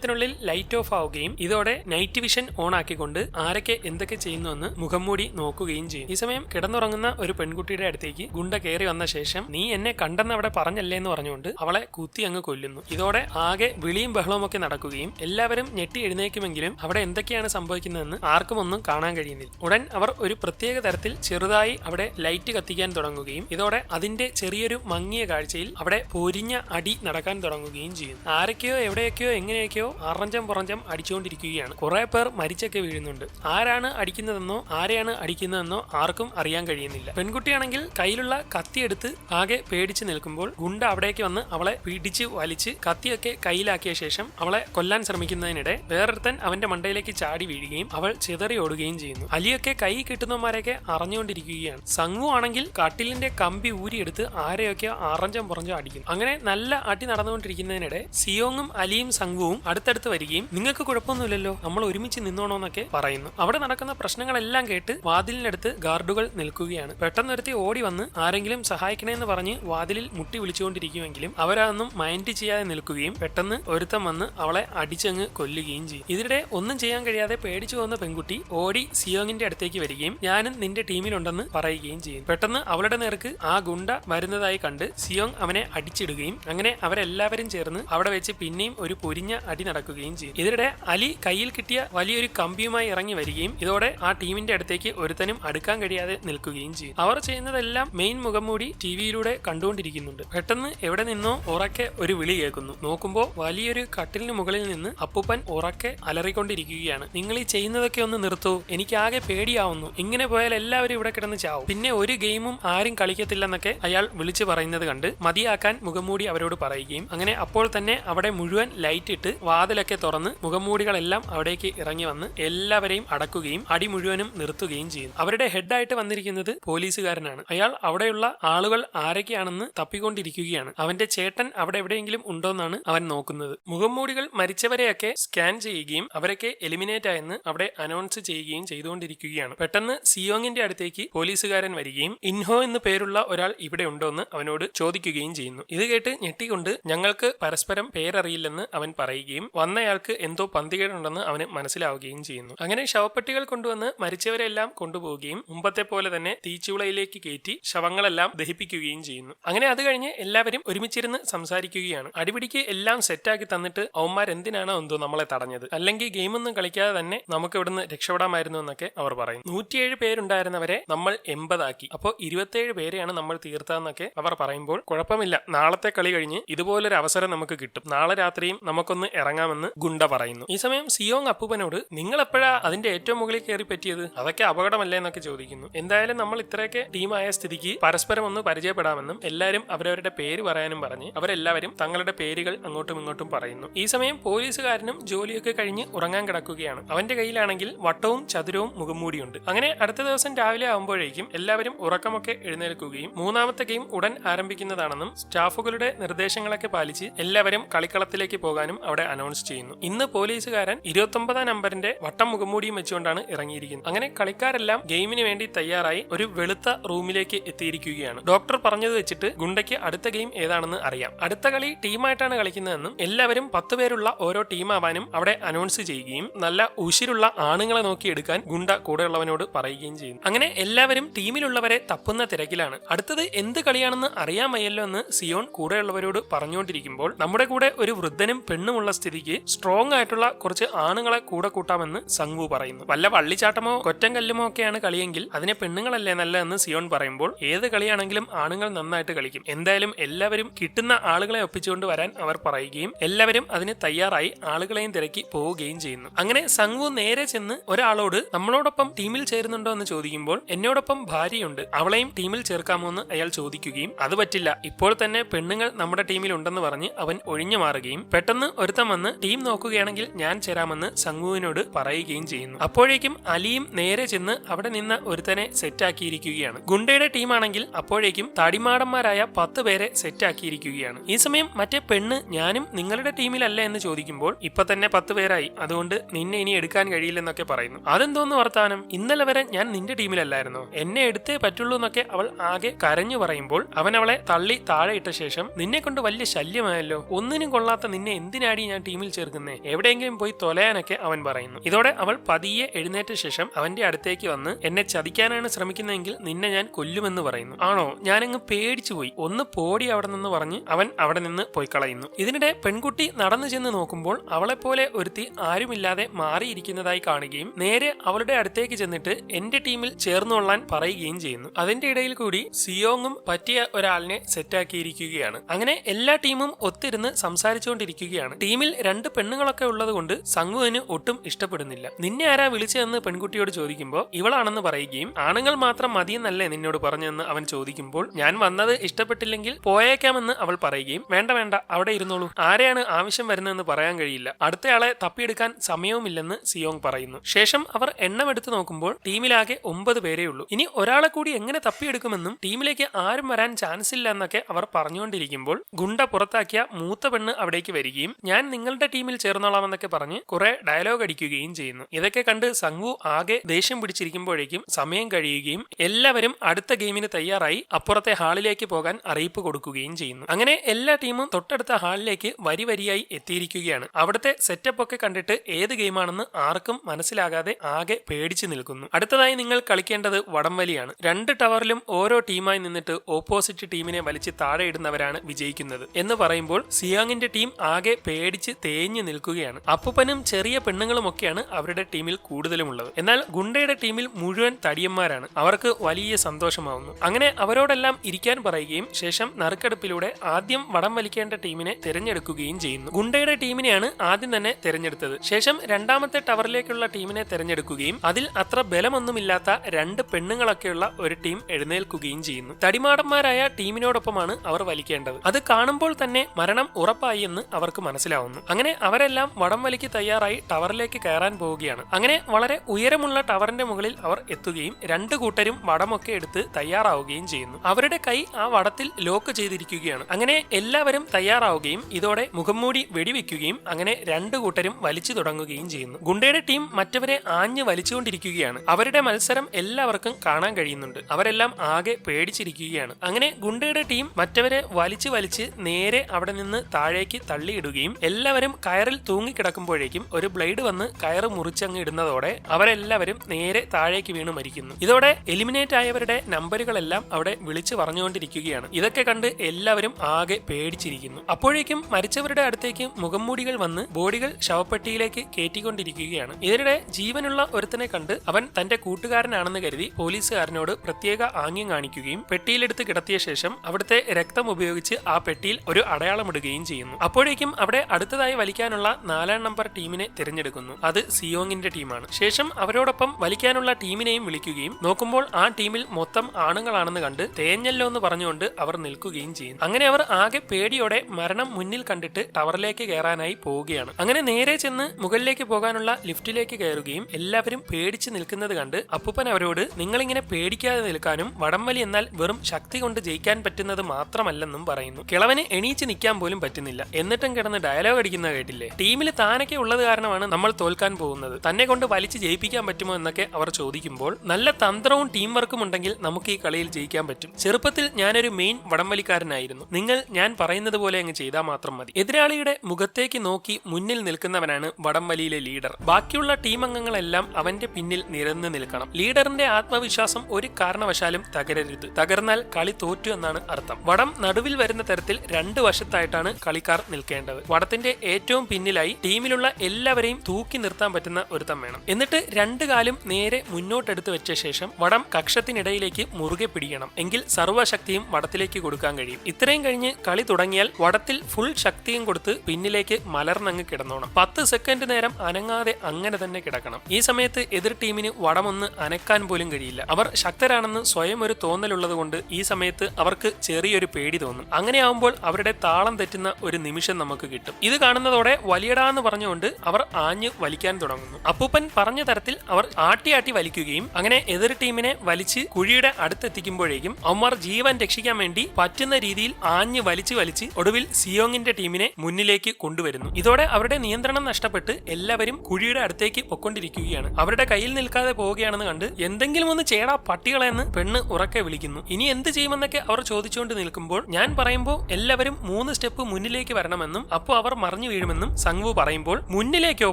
അല്പസമയത്തിനുള്ളിൽ ലൈറ്റ് ഓഫ് ആവുകയും ഇതോടെ നൈറ്റ് വിഷൻ ഓൺ ആക്കിക്കൊണ്ട് ആരൊക്കെ എന്തൊക്കെ ചെയ്യുന്നുവെന്ന് മുഖംമൂടി നോക്കുകയും ചെയ്യും. ഈ സമയം കിടന്നുറങ്ങുന്ന ഒരു പെൺകുട്ടിയുടെ അടുത്തേക്ക് ഗുണ്ട കയറി വന്ന ശേഷം നീ എന്നെ കണ്ടെന്ന് അവിടെ പറഞ്ഞല്ലേ? എന്ന് പറഞ്ഞുകൊണ്ട് അവളെ കുത്തി അങ്ങ് കൊല്ലുന്നു. ഇതോടെ ആകെ വിളിയും ബഹളവും ഒക്കെ നടക്കുകയും എല്ലാവരും ഞെട്ടി എഴുന്നേക്കുമെങ്കിലും അവിടെ എന്തൊക്കെയാണ് സംഭവിക്കുന്നതെന്ന് ആർക്കും ഒന്നും കാണാൻ കഴിയുന്നില്ല. ഉടൻ അവർ ഒരു പ്രത്യേക തരത്തിൽ ചെറുതായി അവിടെ ലൈറ്റ് കത്തിക്കാൻ തുടങ്ങുകയും ഇതോടെ അതിന്റെ ചെറിയൊരു മങ്ങിയ കാഴ്ചയിൽ അവിടെ പൊരിഞ്ഞ അടി നടക്കാൻ തുടങ്ങുകയും ചെയ്യും ആരൊക്കെയോ എവിടെയൊക്കെയോ എങ്ങനെയൊക്കെയോ അറഞ്ചം പുറഞ്ചം അടിച്ചുകൊണ്ടിരിക്കുകയാണ്. കുറെ പേർ മരിച്ചൊക്കെ വീഴുന്നുണ്ട്. ആരാണ് അടിക്കുന്നതെന്നോ ആരെയാണ് അടിക്കുന്നതെന്നോ ആർക്കും അറിയാൻ കഴിയുന്നില്ല. പെൺകുട്ടിയാണെങ്കിൽ കയ്യിലുള്ള കത്തിയെടുത്ത് ആകെ പേടിച്ച് നിൽക്കുമ്പോൾ ഗുണ്ട അവിടേക്ക് വന്ന് അവളെ പിടിച്ച് വലിച്ച് കത്തിയൊക്കെ കയ്യിലാക്കിയ ശേഷം അവളെ കൊല്ലാൻ ശ്രമിക്കുന്നതിനിടെ വേറൊരുത്തൻ അവന്റെ മണ്ടയിലേക്ക് ചാടി വീഴുകയും അവൾ ചിതറി ഓടുകയും ചെയ്യുന്നു. അലിയൊക്കെ കൈ കിട്ടുന്നവന്മാരെയൊക്കെ അറിഞ്ഞുകൊണ്ടിരിക്കുകയാണ്. സംഗു ആണെങ്കിൽ കട്ടിലിന്റെ കമ്പി ഊരിയെടുത്ത് ആരെയൊക്കെ അറഞ്ചം പുറഞ്ചോ അടിക്കുന്നു. അങ്ങനെ നല്ല അടി നടന്നുകൊണ്ടിരിക്കുന്നതിനിടെ സിയോങ്ങും അലിയും സംഘവും അടുത്തടുത്ത് വരികയും നിങ്ങൾക്ക് കുഴപ്പമൊന്നുമില്ലല്ലോ നമ്മൾ ഒരുമിച്ച് നിന്നോണോന്നൊക്കെ പറയുന്നു. അവിടെ നടക്കുന്ന പ്രശ്നങ്ങളെല്ലാം കേട്ട് വാതിലിനടുത്ത് ഗാർഡുകൾ നിൽക്കുകയാണ്. പെട്ടെന്ന് ഒരുത്തി ഓടി വന്ന് ആരെങ്കിലും സഹായിക്കണമെന്ന് പറഞ്ഞ് വാതിലിൽ മുട്ടി വിളിച്ചുകൊണ്ടിരിക്കുമെങ്കിലും അവരതൊന്നും മൈൻഡ് ചെയ്യാതെ നിൽക്കുകയും പെട്ടെന്ന് ഒരുത്തം വന്ന് അവളെ അടിച്ചങ്ങ് കൊല്ലുകയും ചെയ്യും. ഇതിനിടെ ഒന്നും ചെയ്യാൻ കഴിയാതെ പേടിച്ചു പോകുന്ന പെൺകുട്ടി ഓടി സിയോങ്ങിന്റെ അടുത്തേക്ക് വരികയും ഞാനും നിന്റെ ടീമിലുണ്ടെന്ന് പറയുകയും ചെയ്യും. പെട്ടെന്ന് അവളുടെ നേർക്ക് ആ ഗുണ്ട വരുന്നതായി കണ്ട് സിയോങ് അവനെ അടിച്ചിടുകയും അങ്ങനെ അവരെല്ലാവരും ചേർന്ന് അവിടെ വെച്ച് പിന്നെയും ഒരു പൊരിഞ്ഞ അടി നടക്കുകയും ചെയ്യും ഇതിനിടെ അലി കയ്യിൽ കിട്ടിയ വലിയൊരു കമ്പിയുമായി ഇറങ്ങി വരികയും ഇതോടെ ആ ടീമിന്റെ അടുത്തേക്ക് ഒരുത്തനും അടുക്കാൻ കഴിയാതെ നിൽക്കുകയും ചെയ്യും അവർ ചെയ്യുന്നതെല്ലാം മെയിൻ മുഖം മൂടി ടി വിയിലൂടെ കണ്ടുകൊണ്ടിരിക്കുന്നുണ്ട്. പെട്ടെന്ന് എവിടെ നിന്നോ ഉറക്കെ ഒരു വിളി കേൾക്കുന്നു. നോക്കുമ്പോൾ വലിയൊരു കട്ടിലിന് മുകളിൽ നിന്ന് അപ്പൂപ്പൻ ഉറക്കെ അലറിക്കൊണ്ടിരിക്കുകയാണ്. നിങ്ങൾ ഈ ചെയ്യുന്നതൊക്കെ ഒന്ന് നിർത്തൂ. എനിക്ക് ആകെ പേടിയാവുന്നു. ഇങ്ങനെ പോയാൽ എല്ലാവരും ഇവിടെ കിടന്ന് ചാവും. പിന്നെ ഒരു ഗെയിമും ആരും കളിക്കത്തില്ലെന്നൊക്കെ അയാൾ വിളിച്ചു പറയുന്നത് കണ്ട് മതിയാക്കാൻ മുഖംമൂടി അവരോട് പറയുകയും അങ്ങനെ അപ്പോൾ തന്നെ അവിടെ മുഴുവൻ ലൈറ്റ് ഇട്ട് വാതിലൊക്കെ തുറന്ന് മുഖംമൂടികളെല്ലാം അവിടേക്ക് ഇറങ്ങി വന്ന് എല്ലാവരെയും അടക്കുകയും അടി മുഴുവനും നിർത്തുകയും ചെയ്യുന്നു. അവരുടെ ഹെഡായിട്ട് വന്നിരിക്കുന്നത് പോലീസുകാരനാണ്. അയാൾ അവിടെയുള്ള ആളുകൾ ആരൊക്കെയാണെന്ന് തപ്പിക്കൊണ്ടിരിക്കുകയാണ്. അവന്റെ ചേട്ടൻ അവിടെ എവിടെയെങ്കിലും ഉണ്ടോന്നാണ് അവൻ നോക്കുന്നത്. മുഖംമൂടികൾ മരിച്ചവരെയൊക്കെ സ്കാൻ ചെയ്യുകയും അവരൊക്കെ എലിമിനേറ്റ് ആയെന്ന് അവിടെ അനൗൺസ് ചെയ്യുകയും ചെയ്തുകൊണ്ടിരിക്കുകയാണ്. പെട്ടെന്ന് സിയോങ്ങിന്റെ അടുത്തേക്ക് പോലീസുകാരൻ വരികയും ഇൻഹോ എന്ന് പേരുള്ള ഒരാൾ ഇവിടെ ഉണ്ടോന്ന് അവനോട് ചോദിക്കുകയും ചെയ്യുന്നു. ഇത് കേട്ട് ഞെട്ടിക്കൊണ്ട് ഞങ്ങൾക്ക് പരസ്പരം പേരറിയില്ലെന്ന് അവൻ പറയുകയും വന്നയാൾക്ക് എന്തോ പന്തികേടുണ്ടെന്ന് അവന് മനസ്സിലാവുകയും ചെയ്യുന്നു. അങ്ങനെ ശവപ്പെട്ടികൾ കൊണ്ടുവന്ന് മരിച്ചവരെല്ലാം കൊണ്ടുപോവുകയും മുമ്പത്തെ പോലെ തന്നെ തീച്ചുളയിലേക്ക് കയറ്റി ശവങ്ങളെല്ലാം ദഹിപ്പിക്കുകയും ചെയ്യുന്നു. അങ്ങനെ അത് കഴിഞ്ഞ് എല്ലാവരും ഒരുമിച്ചിരുന്ന് സംസാരിക്കുകയാണ്. അടിപിടിക്ക് എല്ലാം സെറ്റാക്കി തന്നിട്ട് അവന്മാർ എന്തിനാണോ എന്തോ നമ്മളെ തടഞ്ഞത്. അല്ലെങ്കിൽ ഗെയിമൊന്നും കളിക്കാതെ തന്നെ നമുക്ക് ഇവിടുന്ന് രക്ഷപ്പെടാമായിരുന്നു എന്നൊക്കെ അവർ പറയും നൂറ്റിയേഴ് പേരുണ്ടായിരുന്നവരെ നമ്മൾ എൺപതാക്കി. അപ്പോൾ ഇരുപത്തിയേഴ് പേരെയാണ് നമ്മൾ തീർത്തതെന്നൊക്കെ അവർ പറയുമ്പോൾ കുഴപ്പമില്ല. നാളത്തെ കളി കഴിഞ്ഞ് ഇതുപോലൊരു അവസരം നമുക്ക് കിട്ടും. നാളെ രാത്രിയും നമുക്കൊന്ന് ഇറങ്ങാമെന്ന് ഗുണ്ട പറയുന്നു. ഈ സമയം സിയോങ് അപ്പൂപ്പനോട് നിങ്ങൾ എപ്പോഴാ അതിന്റെ ഏറ്റവും മുകളിൽ കയറി പറ്റിയത്? അതൊക്കെ അപകടമല്ലേ എന്നൊക്കെ ചോദിക്കുന്നു. എന്തായാലും നമ്മൾ ഇത്രയൊക്കെ ടീമായ സ്ഥിതിക്ക് പരസ്പരം ഒന്ന് പരിചയപ്പെടാമെന്നും എല്ലാവരും അവരവരുടെ പേര് പറയാനും പറഞ്ഞ് അവരെല്ലാവരും തങ്ങളുടെ പേരുകൾ അങ്ങോട്ടും ഇങ്ങോട്ടും പറയുന്നു. ഈ സമയം പോലീസുകാരനും ജോലിയൊക്കെ കഴിഞ്ഞ് ഉറങ്ങാൻ കിടക്കുകയാണ്. അവന്റെ കയ്യിലാണെങ്കിൽ വട്ടവും ചതുരവും മുഖംമൂടിയുണ്ട് അങ്ങനെ അടുത്ത ദിവസം രാവിലെ ആകുമ്പോഴേക്കും എല്ലാവരും ഉറക്കമൊക്കെ എഴുന്നേൽക്കുകയും മൂന്നാമത്തെ ഗെയിം ഉടൻ ആരംഭിക്കുന്നതാണെന്നും സ്റ്റാഫുകളുടെ നിർദ്ദേശങ്ങളൊക്കെ പാലിച്ച് എല്ലാവരും കളിക്കളത്തിലേക്ക് പോകാനും അവിടെ അനൗൺസ് ചെയ്യുന്നു. ഇന്ന് പോലീസുകാരൻ ഇരുപത്തൊമ്പതാം നമ്പറിന്റെ വട്ടം മുഖംമൂടിയും വെച്ചുകൊണ്ടാണ് ഇറങ്ങിയിരിക്കുന്നത്. അങ്ങനെ കളിക്കാരെല്ലാം ഗെയിമിന് വേണ്ടി തയ്യാറായി ഒരു വെളുത്ത റൂമിലേക്ക് എത്തിയിരിക്കുകയാണ്. ഡോക്ടർ പറഞ്ഞത് വെച്ചിട്ട് ഗുണ്ടയ്ക്ക് അടുത്ത ഗെയിം ഏതാണെന്ന് അറിയാം. അടുത്ത കളി ടീമായിട്ടാണ് കളിക്കുന്നതെന്നും എല്ലാവരും പത്ത് പേരുള്ള ഓരോ ടീമാവാനും അവിടെ അനൗൺസ് ചെയ്യുകയും നല്ല ഉശിരുള്ള ആണുങ്ങളെ നോക്കി എടുക്കാൻ ഗുണ്ട കൂടെയുള്ളവനോട് പറയുകയും ചെയ്യുന്നു. അങ്ങനെ എല്ലാവരും ടീമിലുള്ളവരെ തപ്പുന്ന തിരക്കിലാണ്. അടുത്തത് എന്ത് കളിയാണെന്ന് അറിയാമയല്ലോ എന്ന് സിയോൺ കൂടെയുള്ളവരോട് പറഞ്ഞുകൊണ്ടിരിക്കുമ്പോൾ നമ്മുടെ കൂടെ ഒരു വൃദ്ധനും പെണ്ണുമുള്ള സ്ഥിതിക്ക് സ്ട്രോങ് ആയിട്ടുള്ള കുറച്ച് ആണുങ്ങളെ കൂടെ കൂട്ടാമെന്ന് സംഗു പറയുന്നു. വല്ല വള്ളിച്ചാട്ടമോ കൊറ്റം കല്ലുമോ ഒക്കെയാണ് കളിയെങ്കിൽ അതിനെ പെണ്ണുങ്ങളല്ലേ നല്ലതെന്ന് സിയോൺ പറയുമ്പോൾ ഏത് കളിയാണെങ്കിലും ആണുങ്ങൾ നന്നായിട്ട് കളിക്കും. എന്തായാലും എല്ലാവരും കിട്ടുന്ന ആളുകളെ ഒപ്പിച്ചുകൊണ്ട് വരാൻ അവർ പറയുകയും എല്ലാവരും അതിന് തയ്യാറായി ആളുകളെയും തിരക്കി പോവുകയും ചെയ്യുന്നു. അങ്ങനെ സംഗു നേരെ ചെന്ന് ഒരാളോട് നമ്മളോടൊപ്പം ടീമിൽ ചേരുന്നുണ്ടോ എന്ന് ചോദിക്കുമ്പോൾ എന്നോടൊപ്പം ഭാര്യയുണ്ട്. അവളെയും ടീമിൽ ചേർക്കാമോ എന്ന് അയാൾ ചോദിക്കുകയും അത് പറ്റില്ല. ഇപ്പോൾ തന്നെ പെണ്ണുങ്ങൾ നമ്മുടെ ടീമിൽ ഉണ്ടെന്ന് പറഞ്ഞ് അവൻ ഒഴിഞ്ഞു മാറുകയും പെട്ടെന്ന് ഒരുത്തം വന്ന് ടീം നോക്കുകയാണെങ്കിൽ ഞാൻ ചേരാമെന്ന് സംഗുവിനോട് പറയുകയും ചെയ്യുന്നു. അപ്പോഴേക്കും അലിയും നേരെ ചെന്ന് അവിടെ നിന്ന് ഒരുത്തനെ സെറ്റാക്കിയിരിക്കുകയാണ്. ഗുണ്ടയുടെ ടീമാണെങ്കിൽ അപ്പോഴേക്കും തടിമാടന്മാരായ പത്ത് പേരെ സെറ്റാക്കിയിരിക്കുകയാണ്. ഈ സമയം മറ്റേ പെണ്ണ് ഞാനും നിങ്ങളുടെ ടീമിലല്ല എന്ന് ചോദിക്കുമ്പോൾ ഇപ്പൊ തന്നെ പത്ത് പേരായി. അതുകൊണ്ട് നിന്നെ ഇനി എടുക്കാൻ കഴിയില്ലെന്നൊക്കെ പറയുന്നു. അതെന്തോന്ന് വർത്താനം? ഇന്നലെ വരെ ഞാൻ നിന്റെ ടീമിലല്ലായിരുന്നോ? എന്നെ എടുത്തേ പറ്റുള്ളൂ എന്നൊക്കെ അവൾ ആകെ കരഞ്ഞു പറയുമ്പോൾ അവൻ അവളെ തള്ളി താഴെ ഇട്ട ശേഷം നിന്നെ കൊണ്ട് വലിയ ശല്യമായല്ലോ. ഒന്നിനും കൊള്ളാത്ത നിന്നെ എന്തിനാടി ഞാൻ ടീമിൽ ചേർക്കുന്നേ. എവിടെയെങ്കിലും പോയി തൊലയാനൊക്കെ അവൻ പറയുന്നു. ഇതോടെ അവൾ പതിയെ എഴുന്നേറ്റ ശേഷം അവന്റെ അടുത്തേക്ക് വന്ന് എന്നെ ചതിക്കാനാണ് ശ്രമിക്കുന്നതെങ്കിൽ നിന്നെ ഞാൻ കൊല്ലുമെന്ന് പറയുന്നു. ആണോ? ഞാനങ്ങ് പേടിച്ചു പോയി. ഒന്ന് പോടി അവിടെ നിന്ന് പറഞ്ഞ് അവൻ അവിടെ നിന്ന് പോയി കളയുന്നു. ഇതിനിടെ പെൺകുട്ടി നടന്നു ചെന്ന് നോക്കുമ്പോൾ അവളെപ്പോലെ ഒരുത്തി ആരുമില്ലാതെ മാറിയിരിക്കുന്നതായി കാണുകയും നേരെ അവളുടെ അടുത്തേക്ക് ചെന്നിട്ട് എന്റെ ടീമിൽ ചേർന്നുകൊള്ളാൻ പറയുകയും ചെയ്യുന്നു. അതിന്റെ ഇടയിൽ കൂടി സിയോങ്ങും പറ്റിയ ഒരാളിനെ സെറ്റാക്കിയിരിക്കുകയാണ്. അങ്ങനെ എല്ലാ ടീമും ഒത്തിരുന്ന് സംസാരിച്ചുകൊണ്ടിരിക്കുകയാണ്. ടീമിൽ രണ്ട് പെണ്ണുങ്ങളൊക്കെ ഉള്ളത് കൊണ്ട് സംഗുവിന് ഒട്ടും ഇഷ്ടപ്പെടുന്നില്ല. നിന്നെ ആരാ വിളിച്ചതെന്ന് പെൺകുട്ടിയോട് ചോദിക്കുമ്പോൾ ഇവളാണെന്ന് പറയുകയും ആണുങ്ങൾ മാത്രം മതിയെന്നല്ലേ നിന്നോട് പറഞ്ഞെന്ന് അവൻ ചോദിക്കുമ്പോൾ ഞാൻ വന്നത് ഇഷ്ടപ്പെട്ടില്ലെങ്കിൽ പോയേക്കാമെന്ന് അവൾ പറയുകയും വേണ്ട വേണ്ട അവിടെ ഇരുന്നോളൂ. ആരെയാണ് ആവശ്യം വരുന്നതെന്ന് പറയാൻ കഴിയില്ല. അടുത്തയാളെ തപ്പിയെടുക്കാൻ സമയവുമില്ലെന്ന് സിയോങ് പറയുന്നു. ശേഷം അവർ എണ്ണം എടുത്തു നോക്കുമ്പോൾ ടീമിലാകെ ഒമ്പത് പേരേ ഉള്ളൂ. ഇനി ഒരാളെ കൂടി എങ്ങനെ തപ്പിയെടുക്കുമെന്നും ടീമിലേക്ക് ആരും വരാൻ ചാൻസ് ഇല്ല എന്നൊക്കെ അവർ പറഞ്ഞുകൊണ്ടിരിക്കുമ്പോൾ ഗുണ്ട പുറത്താക്കിയ മൂത്ത പെണ്ണ് അവിടേക്ക് വരികയും ഞാൻ നിങ്ങളുടെ ടീമിൽ ചേർന്നോളാമെന്നൊക്കെ പറഞ്ഞ് കുറെ ഡയലോഗ് അടിക്കുകയും ചെയ്യുന്നു. ഇതൊക്കെ കണ്ട് സംഗു ആകെ ദേഷ്യം പിടിച്ചിരിക്കുമ്പോഴേക്കും സമയം കഴിയുകയും എല്ലാവരും അടുത്ത ഗെയിമിന് തയ്യാറായി അപ്പുറത്തെ ഹാളിലേക്ക് പോകാൻ അറിയിപ്പ് കൊടുക്കുകയും ചെയ്യുന്നു. അങ്ങനെ എല്ലാ ടീമും തൊട്ടടുത്ത ഹാളിലേക്ക് വരി വരിയായി എത്തിയിരിക്കുകയാണ്. അവിടുത്തെ സെറ്റപ്പ് ഒക്കെ കണ്ടിട്ട് ഏത് ഗെയിമാണെന്ന് ആർക്കും മനസ്സിലാകാതെ ആകെ പേടിച്ചു നിൽക്കുന്നു. അടുത്തതായി നിങ്ങൾ കളിക്കേണ്ടത് വടംവലിയാണ്. രണ്ട് ടവറിലും ഓരോ ടീമായി നിന്നിട്ട് ഓപ്പോസിറ്റ് ടീമിനെ വലിച്ച് താഴെയിടുന്നവരാണ് വിജയിക്കുന്നത് എന്ന് പറയുമ്പോൾ സിയാങ്ങിന്റെ ടീം ആകെ പേടിച്ച് തേഞ്ഞു നിൽക്കുകയാണ്. അപ്പൂപ്പനും ചെറിയ പെണ്ണുങ്ങളും ഒക്കെയാണ് അവരുടെ ടീമിൽ കൂടുതലുമുള്ളത്. എന്നാൽ ഗുണ്ടയുടെ ടീമിൽ മുഴുവൻ തടിയന്മാരാണ്. അവർക്ക് വലിയ സന്തോഷമാവുന്നു. അങ്ങനെ അവരോടെല്ലാം ഇരിക്കാൻ പറയുകയും ശേഷം നറുക്കെടുപ്പിലൂടെ ആദ്യം വടം വലിക്കേണ്ട ടീമിനെ തിരഞ്ഞെടുക്കുകയും ചെയ്യുന്നു. ഗുണ്ടയുടെ ടീമിനെയാണ് ആദ്യം തന്നെ തിരഞ്ഞെടുത്തത്. ശേഷം രണ്ടാമത്തെ ടവറിലേക്കുള്ള ടീമിനെ തിരഞ്ഞെടുക്കുകയും അതിൽ അത്ര ബലമൊന്നുമില്ലാത്ത രണ്ട് പെണ്ണുങ്ങളൊക്കെയുള്ള ഒരു ടീം എഴുന്നേൽക്കുകയും ചെയ്യുന്നു. തടിമാടന്മാരായ ടീമിനോടൊപ്പമാണ് അവർ വലിക്കേണ്ടത്. അത് കാണുമ്പോൾ തന്നെ മരണം ഉറപ്പായി എന്ന് അവർക്ക് മനസ്സിലാവുന്നു. അങ്ങനെ അവരെല്ലാം വടം വലിക്ക് തയ്യാറായി ടവറിലേക്ക് കയറാൻ പോവുകയാണ്. അങ്ങനെ വളരെ ഉയരമുള്ള ടവറിന്റെ മുകളിൽ അവർ എത്തുകയും രണ്ട് കൂട്ടരും വടമൊക്കെ എടുത്ത് തയ്യാറാവുകയും ചെയ്യുന്നു. അവരുടെ കൈ ആ വടത്തിൽ ലോക്ക് ചെയ്തിരിക്കുകയാണ്. അങ്ങനെ എല്ലാവരും തയ്യാറാവുകയും ഇതോടെ മുഖംമൂടി വെടിവെക്കുകയും അങ്ങനെ രണ്ട് കൂട്ടരും വലിച്ചു തുടങ്ങുകയും ചെയ്യുന്നു. ഗുണ്ടയുടെ ടീം മറ്റവരെ ആഞ്ഞു വലിച്ചുകൊണ്ടിരിക്കുകയാണ്. അവരുടെ മത്സരം എല്ലാവർക്കും കാണാൻ കഴിയുന്നുണ്ട്. അവരെല്ലാം ആകെ പേടിച്ചിരിക്കുകയാണ്. അങ്ങനെ ഗുണ്ടയുടെ ടീം മറ്റവരെ വലിച്ചു വലിച്ച് നേരെ അവിടെ നിന്ന് താഴേക്ക് തള്ളിയിടുകയും എല്ലാവരും കയറിൽ തൂങ്ങിക്കിടക്കുമ്പോഴേക്കും ഒരു ബ്ലേഡ് വന്ന് കയറ് മുറിച്ചങ്ങ് ഇടുന്നതോടെ അവരെല്ലാവരും നേരെ താഴേക്ക് വീണ് മരിക്കുന്നു. ഇതോടെ എലിമിനേറ്റ് ആയവരുടെ നമ്പറുകളെല്ലാം അവിടെ വിളിച്ചു പറഞ്ഞുകൊണ്ടിരിക്കുകയാണ്. ഇതൊക്കെ കണ്ട് എല്ലാവരും ആകെ പേടിച്ചിരിക്കുന്നു. അപ്പോഴേക്കും മരിച്ചവരുടെ അടുത്തേക്ക് മുഖംമൂടികൾ വന്ന് ബോഡികൾ ശവപ്പെട്ടിയിലേക്ക് കയറ്റിക്കൊണ്ടിരിക്കുകയാണ്. ഇതിനിടെ ജീവനുള്ള ഒരുത്തനെ കണ്ട് അവൻ തന്റെ കൂട്ടുകാരനാണെന്ന് കരുതി പോലീസുകാരനോട് പ്രത്യേക ആംഗ്യം കാണിക്കുകയും പെട്ടിയിലെടുത്ത് കിടത്തിയ ശേഷം അവിടുത്തെ രക്തം ഉപയോഗിച്ച് ആ പെട്ടിയിൽ ഒരു അടയാളമിടുകയും ചെയ്യുന്നു. അപ്പോഴേക്കും അവിടെ അടുത്തതായി വലിക്കാനുള്ള നാലാം നമ്പർ ടീമിനെ തിരഞ്ഞെടുക്കുന്നു. അത് സിയോങ്ങിന്റെ ടീമാണ്. ശേഷം അവരോടൊപ്പം വലിക്കാനുള്ള ടീമിനെയും വിളിക്കുകയും നോക്കുമ്പോൾ ആ ടീമിൽ മൊത്തം ആണുങ്ങളാണെന്ന് കണ്ട് തേഞ്ഞല്ലോ എന്ന് പറഞ്ഞുകൊണ്ട് അവർ നിൽക്കുകയും ചെയ്യുന്നു. അങ്ങനെ അവർ ആകെ പേടിയോടെ മരണം മുന്നിൽ കണ്ടിട്ട് ടവറിലേക്ക് കയറാനായി പോവുകയാണ്. അങ്ങനെ നേരെ ചെന്ന് മുകളിലേക്ക് പോകാനുള്ള ലിഫ്റ്റിലേക്ക് കയറുകയും എല്ലാവരും പേടിച്ച് നിൽക്കുന്നത് കണ്ട് അപ്പൂപ്പൻ അവരോട് നിങ്ങളിങ്ങനെ പേടിക്കാതെ നിൽക്കാനും വടംവലി എന്നാൽ വെറും ശക്തി കൊണ്ട് ജയിക്കാൻ പറ്റുന്നത് മാത്രമല്ലെന്നും പറയുന്നു. കിളവന് എണീച്ച് നിൽക്കാൻ പോലും പറ്റുന്നില്ല. എന്നിട്ടും കിടന്ന് ഡയലോഗ് അടിക്കുന്ന കേട്ടില്ലേ? ടീമിൽ താനൊക്കെ ഉള്ളത് കാരണമാണ് നമ്മൾ തോൽക്കാൻ പോകുന്നത്. തന്നെ കൊണ്ട് വലിച്ചു ജയിപ്പിക്കാൻ പറ്റുമോ എന്നൊക്കെ അവർ ചോദിക്കുമ്പോൾ നല്ല തന്ത്രവും ടീം വർക്കും ഉണ്ടെങ്കിൽ നമുക്ക് ഈ കളിയിൽ ജയിക്കാൻ പറ്റും. ചെറുപ്പത്തിൽ ഞാനൊരു മെയിൻ വടംവലിക്കാരനായിരുന്നു. നിങ്ങൾ ഞാൻ പറയുന്നത് പോലെ അങ്ങ് ചെയ്താൽ മാത്രം മതി. എതിരാളിയുടെ മുഖത്തേക്ക് നോക്കി മുന്നിൽ നിൽക്കുന്നവനാണ് വടംവലിയിലെ ലീഡർ ബാക്കിയുള്ള ടീം അംഗങ്ങളെല്ലാം അവന്റെ പിന്നിൽ നിരന്ന് നിൽക്കണം. ലീഡറിന്റെ ആത്മവിശ്വാസം ഒരു കാരണവശാലും തകരരുത്. തകർന്നാൽ കളി തോറ്റു എന്നാണ് അർത്ഥം. വടം നടുവിൽ വരുന്ന തരത്തിൽ രണ്ട് വശത്തായിട്ടാണ് കളിക്കാർ നിൽക്കേണ്ടത്. വടത്തിന്റെ ഏറ്റവും പിന്നിലായി ടീമിലുള്ള എല്ലാവരെയും തൂക്കി നിർത്താൻ പറ്റുന്ന ഒരുത്തം വേണം. എന്നിട്ട് രണ്ടു കാലും നേരെ മുന്നോട്ടെടുത്ത് വെച്ച ശേഷം വടം കക്ഷത്തിനിടയിലേക്ക് മുറുകെ പിടിക്കണം. എങ്കിൽ സർവശക്തിയും വടത്തിലേക്ക് കൊടുക്കാൻ കഴിയും. ഇത്രയും കഴിഞ്ഞ് കളി തുടങ്ങിയാൽ വടത്തിൽ ഫുൾ ശക്തിയും കൊടുത്ത് പിന്നിലേക്ക് മലർന്നങ്ങ് കിടന്നോണം. പത്ത് സെക്കൻഡ് നേരം അനങ്ങാതെ അങ്ങനെ തന്നെ കിടക്കണം. ഈ സമയത്ത് എതിർ ടീമിന് വടമൊന്ന് അനക്കാൻ പോലും കഴിയില്ല. അവർ ശക്തരാണെന്ന് സ്വയം ഒരു തോന്നലുള്ളത് കൊണ്ട് ഈ സമയത്ത് അവർക്ക് ചെറിയൊരു പേടി തോന്നും. അങ്ങനെയാവുമ്പോൾ അവരുടെ താളം തെറ്റുന്ന ഒരു നിമിഷം നമുക്ക് കിട്ടും. ഇത് കാണുന്നതോടെ വലിയടാന്ന് പറഞ്ഞുകൊണ്ട് അവർ ആഞ്ഞ് വലിക്കാൻ തുടങ്ങുന്നു. അപ്പൂപ്പൻ പറഞ്ഞ തരത്തിൽ അവർ ആട്ടി ആട്ടി വലിക്കുകയും അങ്ങനെ എതിർ ടീമിനെ വലിച്ച് കുഴിയുടെ അടുത്തെത്തിക്കുമ്പോഴേക്കും അവന്മാർ ജീവൻ രക്ഷിക്കാൻ വേണ്ടി പറ്റുന്ന രീതിയിൽ ആഞ്ഞ് വലിച്ചു വലിച്ച് ഒടുവിൽ സിയോങ്ങിന്റെ ടീമിനെ മുന്നിലേക്ക് കൊണ്ടുവരുന്നു. ഇതോടെ അവരുടെ നിയന്ത്രണം നഷ്ടപ്പെട്ട് എല്ലാവരും കുഴിയുടെ അടുത്തേക്ക് പൊക്കൊണ്ടിരിക്കുകയാണ് അവരുടെ കയ്യിൽ നിൽക്കാതെ പോവുകയാണെന്ന് കണ്ട് എന്തെങ്കിലും ഒന്ന് ചേടാ പട്ടികളെന്ന് പെണ്ണ് ഉറക്കെ വിളിക്കുന്നു. ഇനി എന്ത് ചെയ്യുമെന്നൊക്കെ അവർ ചോദിച്ചുകൊണ്ട് നിൽക്കുമ്പോൾ ഞാൻ പറയുമ്പോൾ എല്ലാവരും മൂന്ന് സ്റ്റെപ്പ് മുന്നിലേക്ക് വരണമെന്നും അപ്പോൾ അവർ മറിഞ്ഞു വീഴുമെന്നും സംഘു പറയുമ്പോൾ മുന്നിലേക്കോ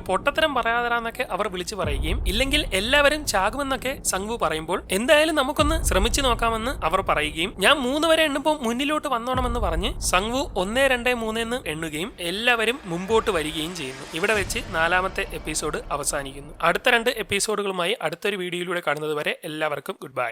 പൊട്ടത്തരം പറയാതരാന്നൊക്കെ അവർ വിളിച്ചു പറയുകയും ഇല്ലെങ്കിൽ എല്ലാവരും ചാകുമെന്നൊക്കെ സംഘു പറയുമ്പോൾ എന്തായാലും നമുക്കൊന്ന് ശ്രമിച്ചു നോക്കാമെന്ന് അവർ പറയുകയും ഞാൻ മൂന്ന് വരെ എണ്ണുമ്പോൾ മുന്നിലോട്ട് വന്നോണമെന്ന് പറഞ്ഞ് സംഘു ഒന്നേ രണ്ടേ മൂന്നെന്ന് എണ്ണുകയും എല്ലാവരും മുമ്പോട്ട് വരികയും ചെയ്യുന്നു. ഇവിടെ വെച്ച് നാലാമത്തെ എപ്പിസോഡ് അവസാനിക്കുന്നു. അടുത്ത രണ്ട് എപ്പിസോഡുകളുമായി അടുത്തൊരു വീഡിയോയിലൂടെ കാണുന്നത് വരെ എല്ലാവർക്കും ഗുഡ് ബൈ.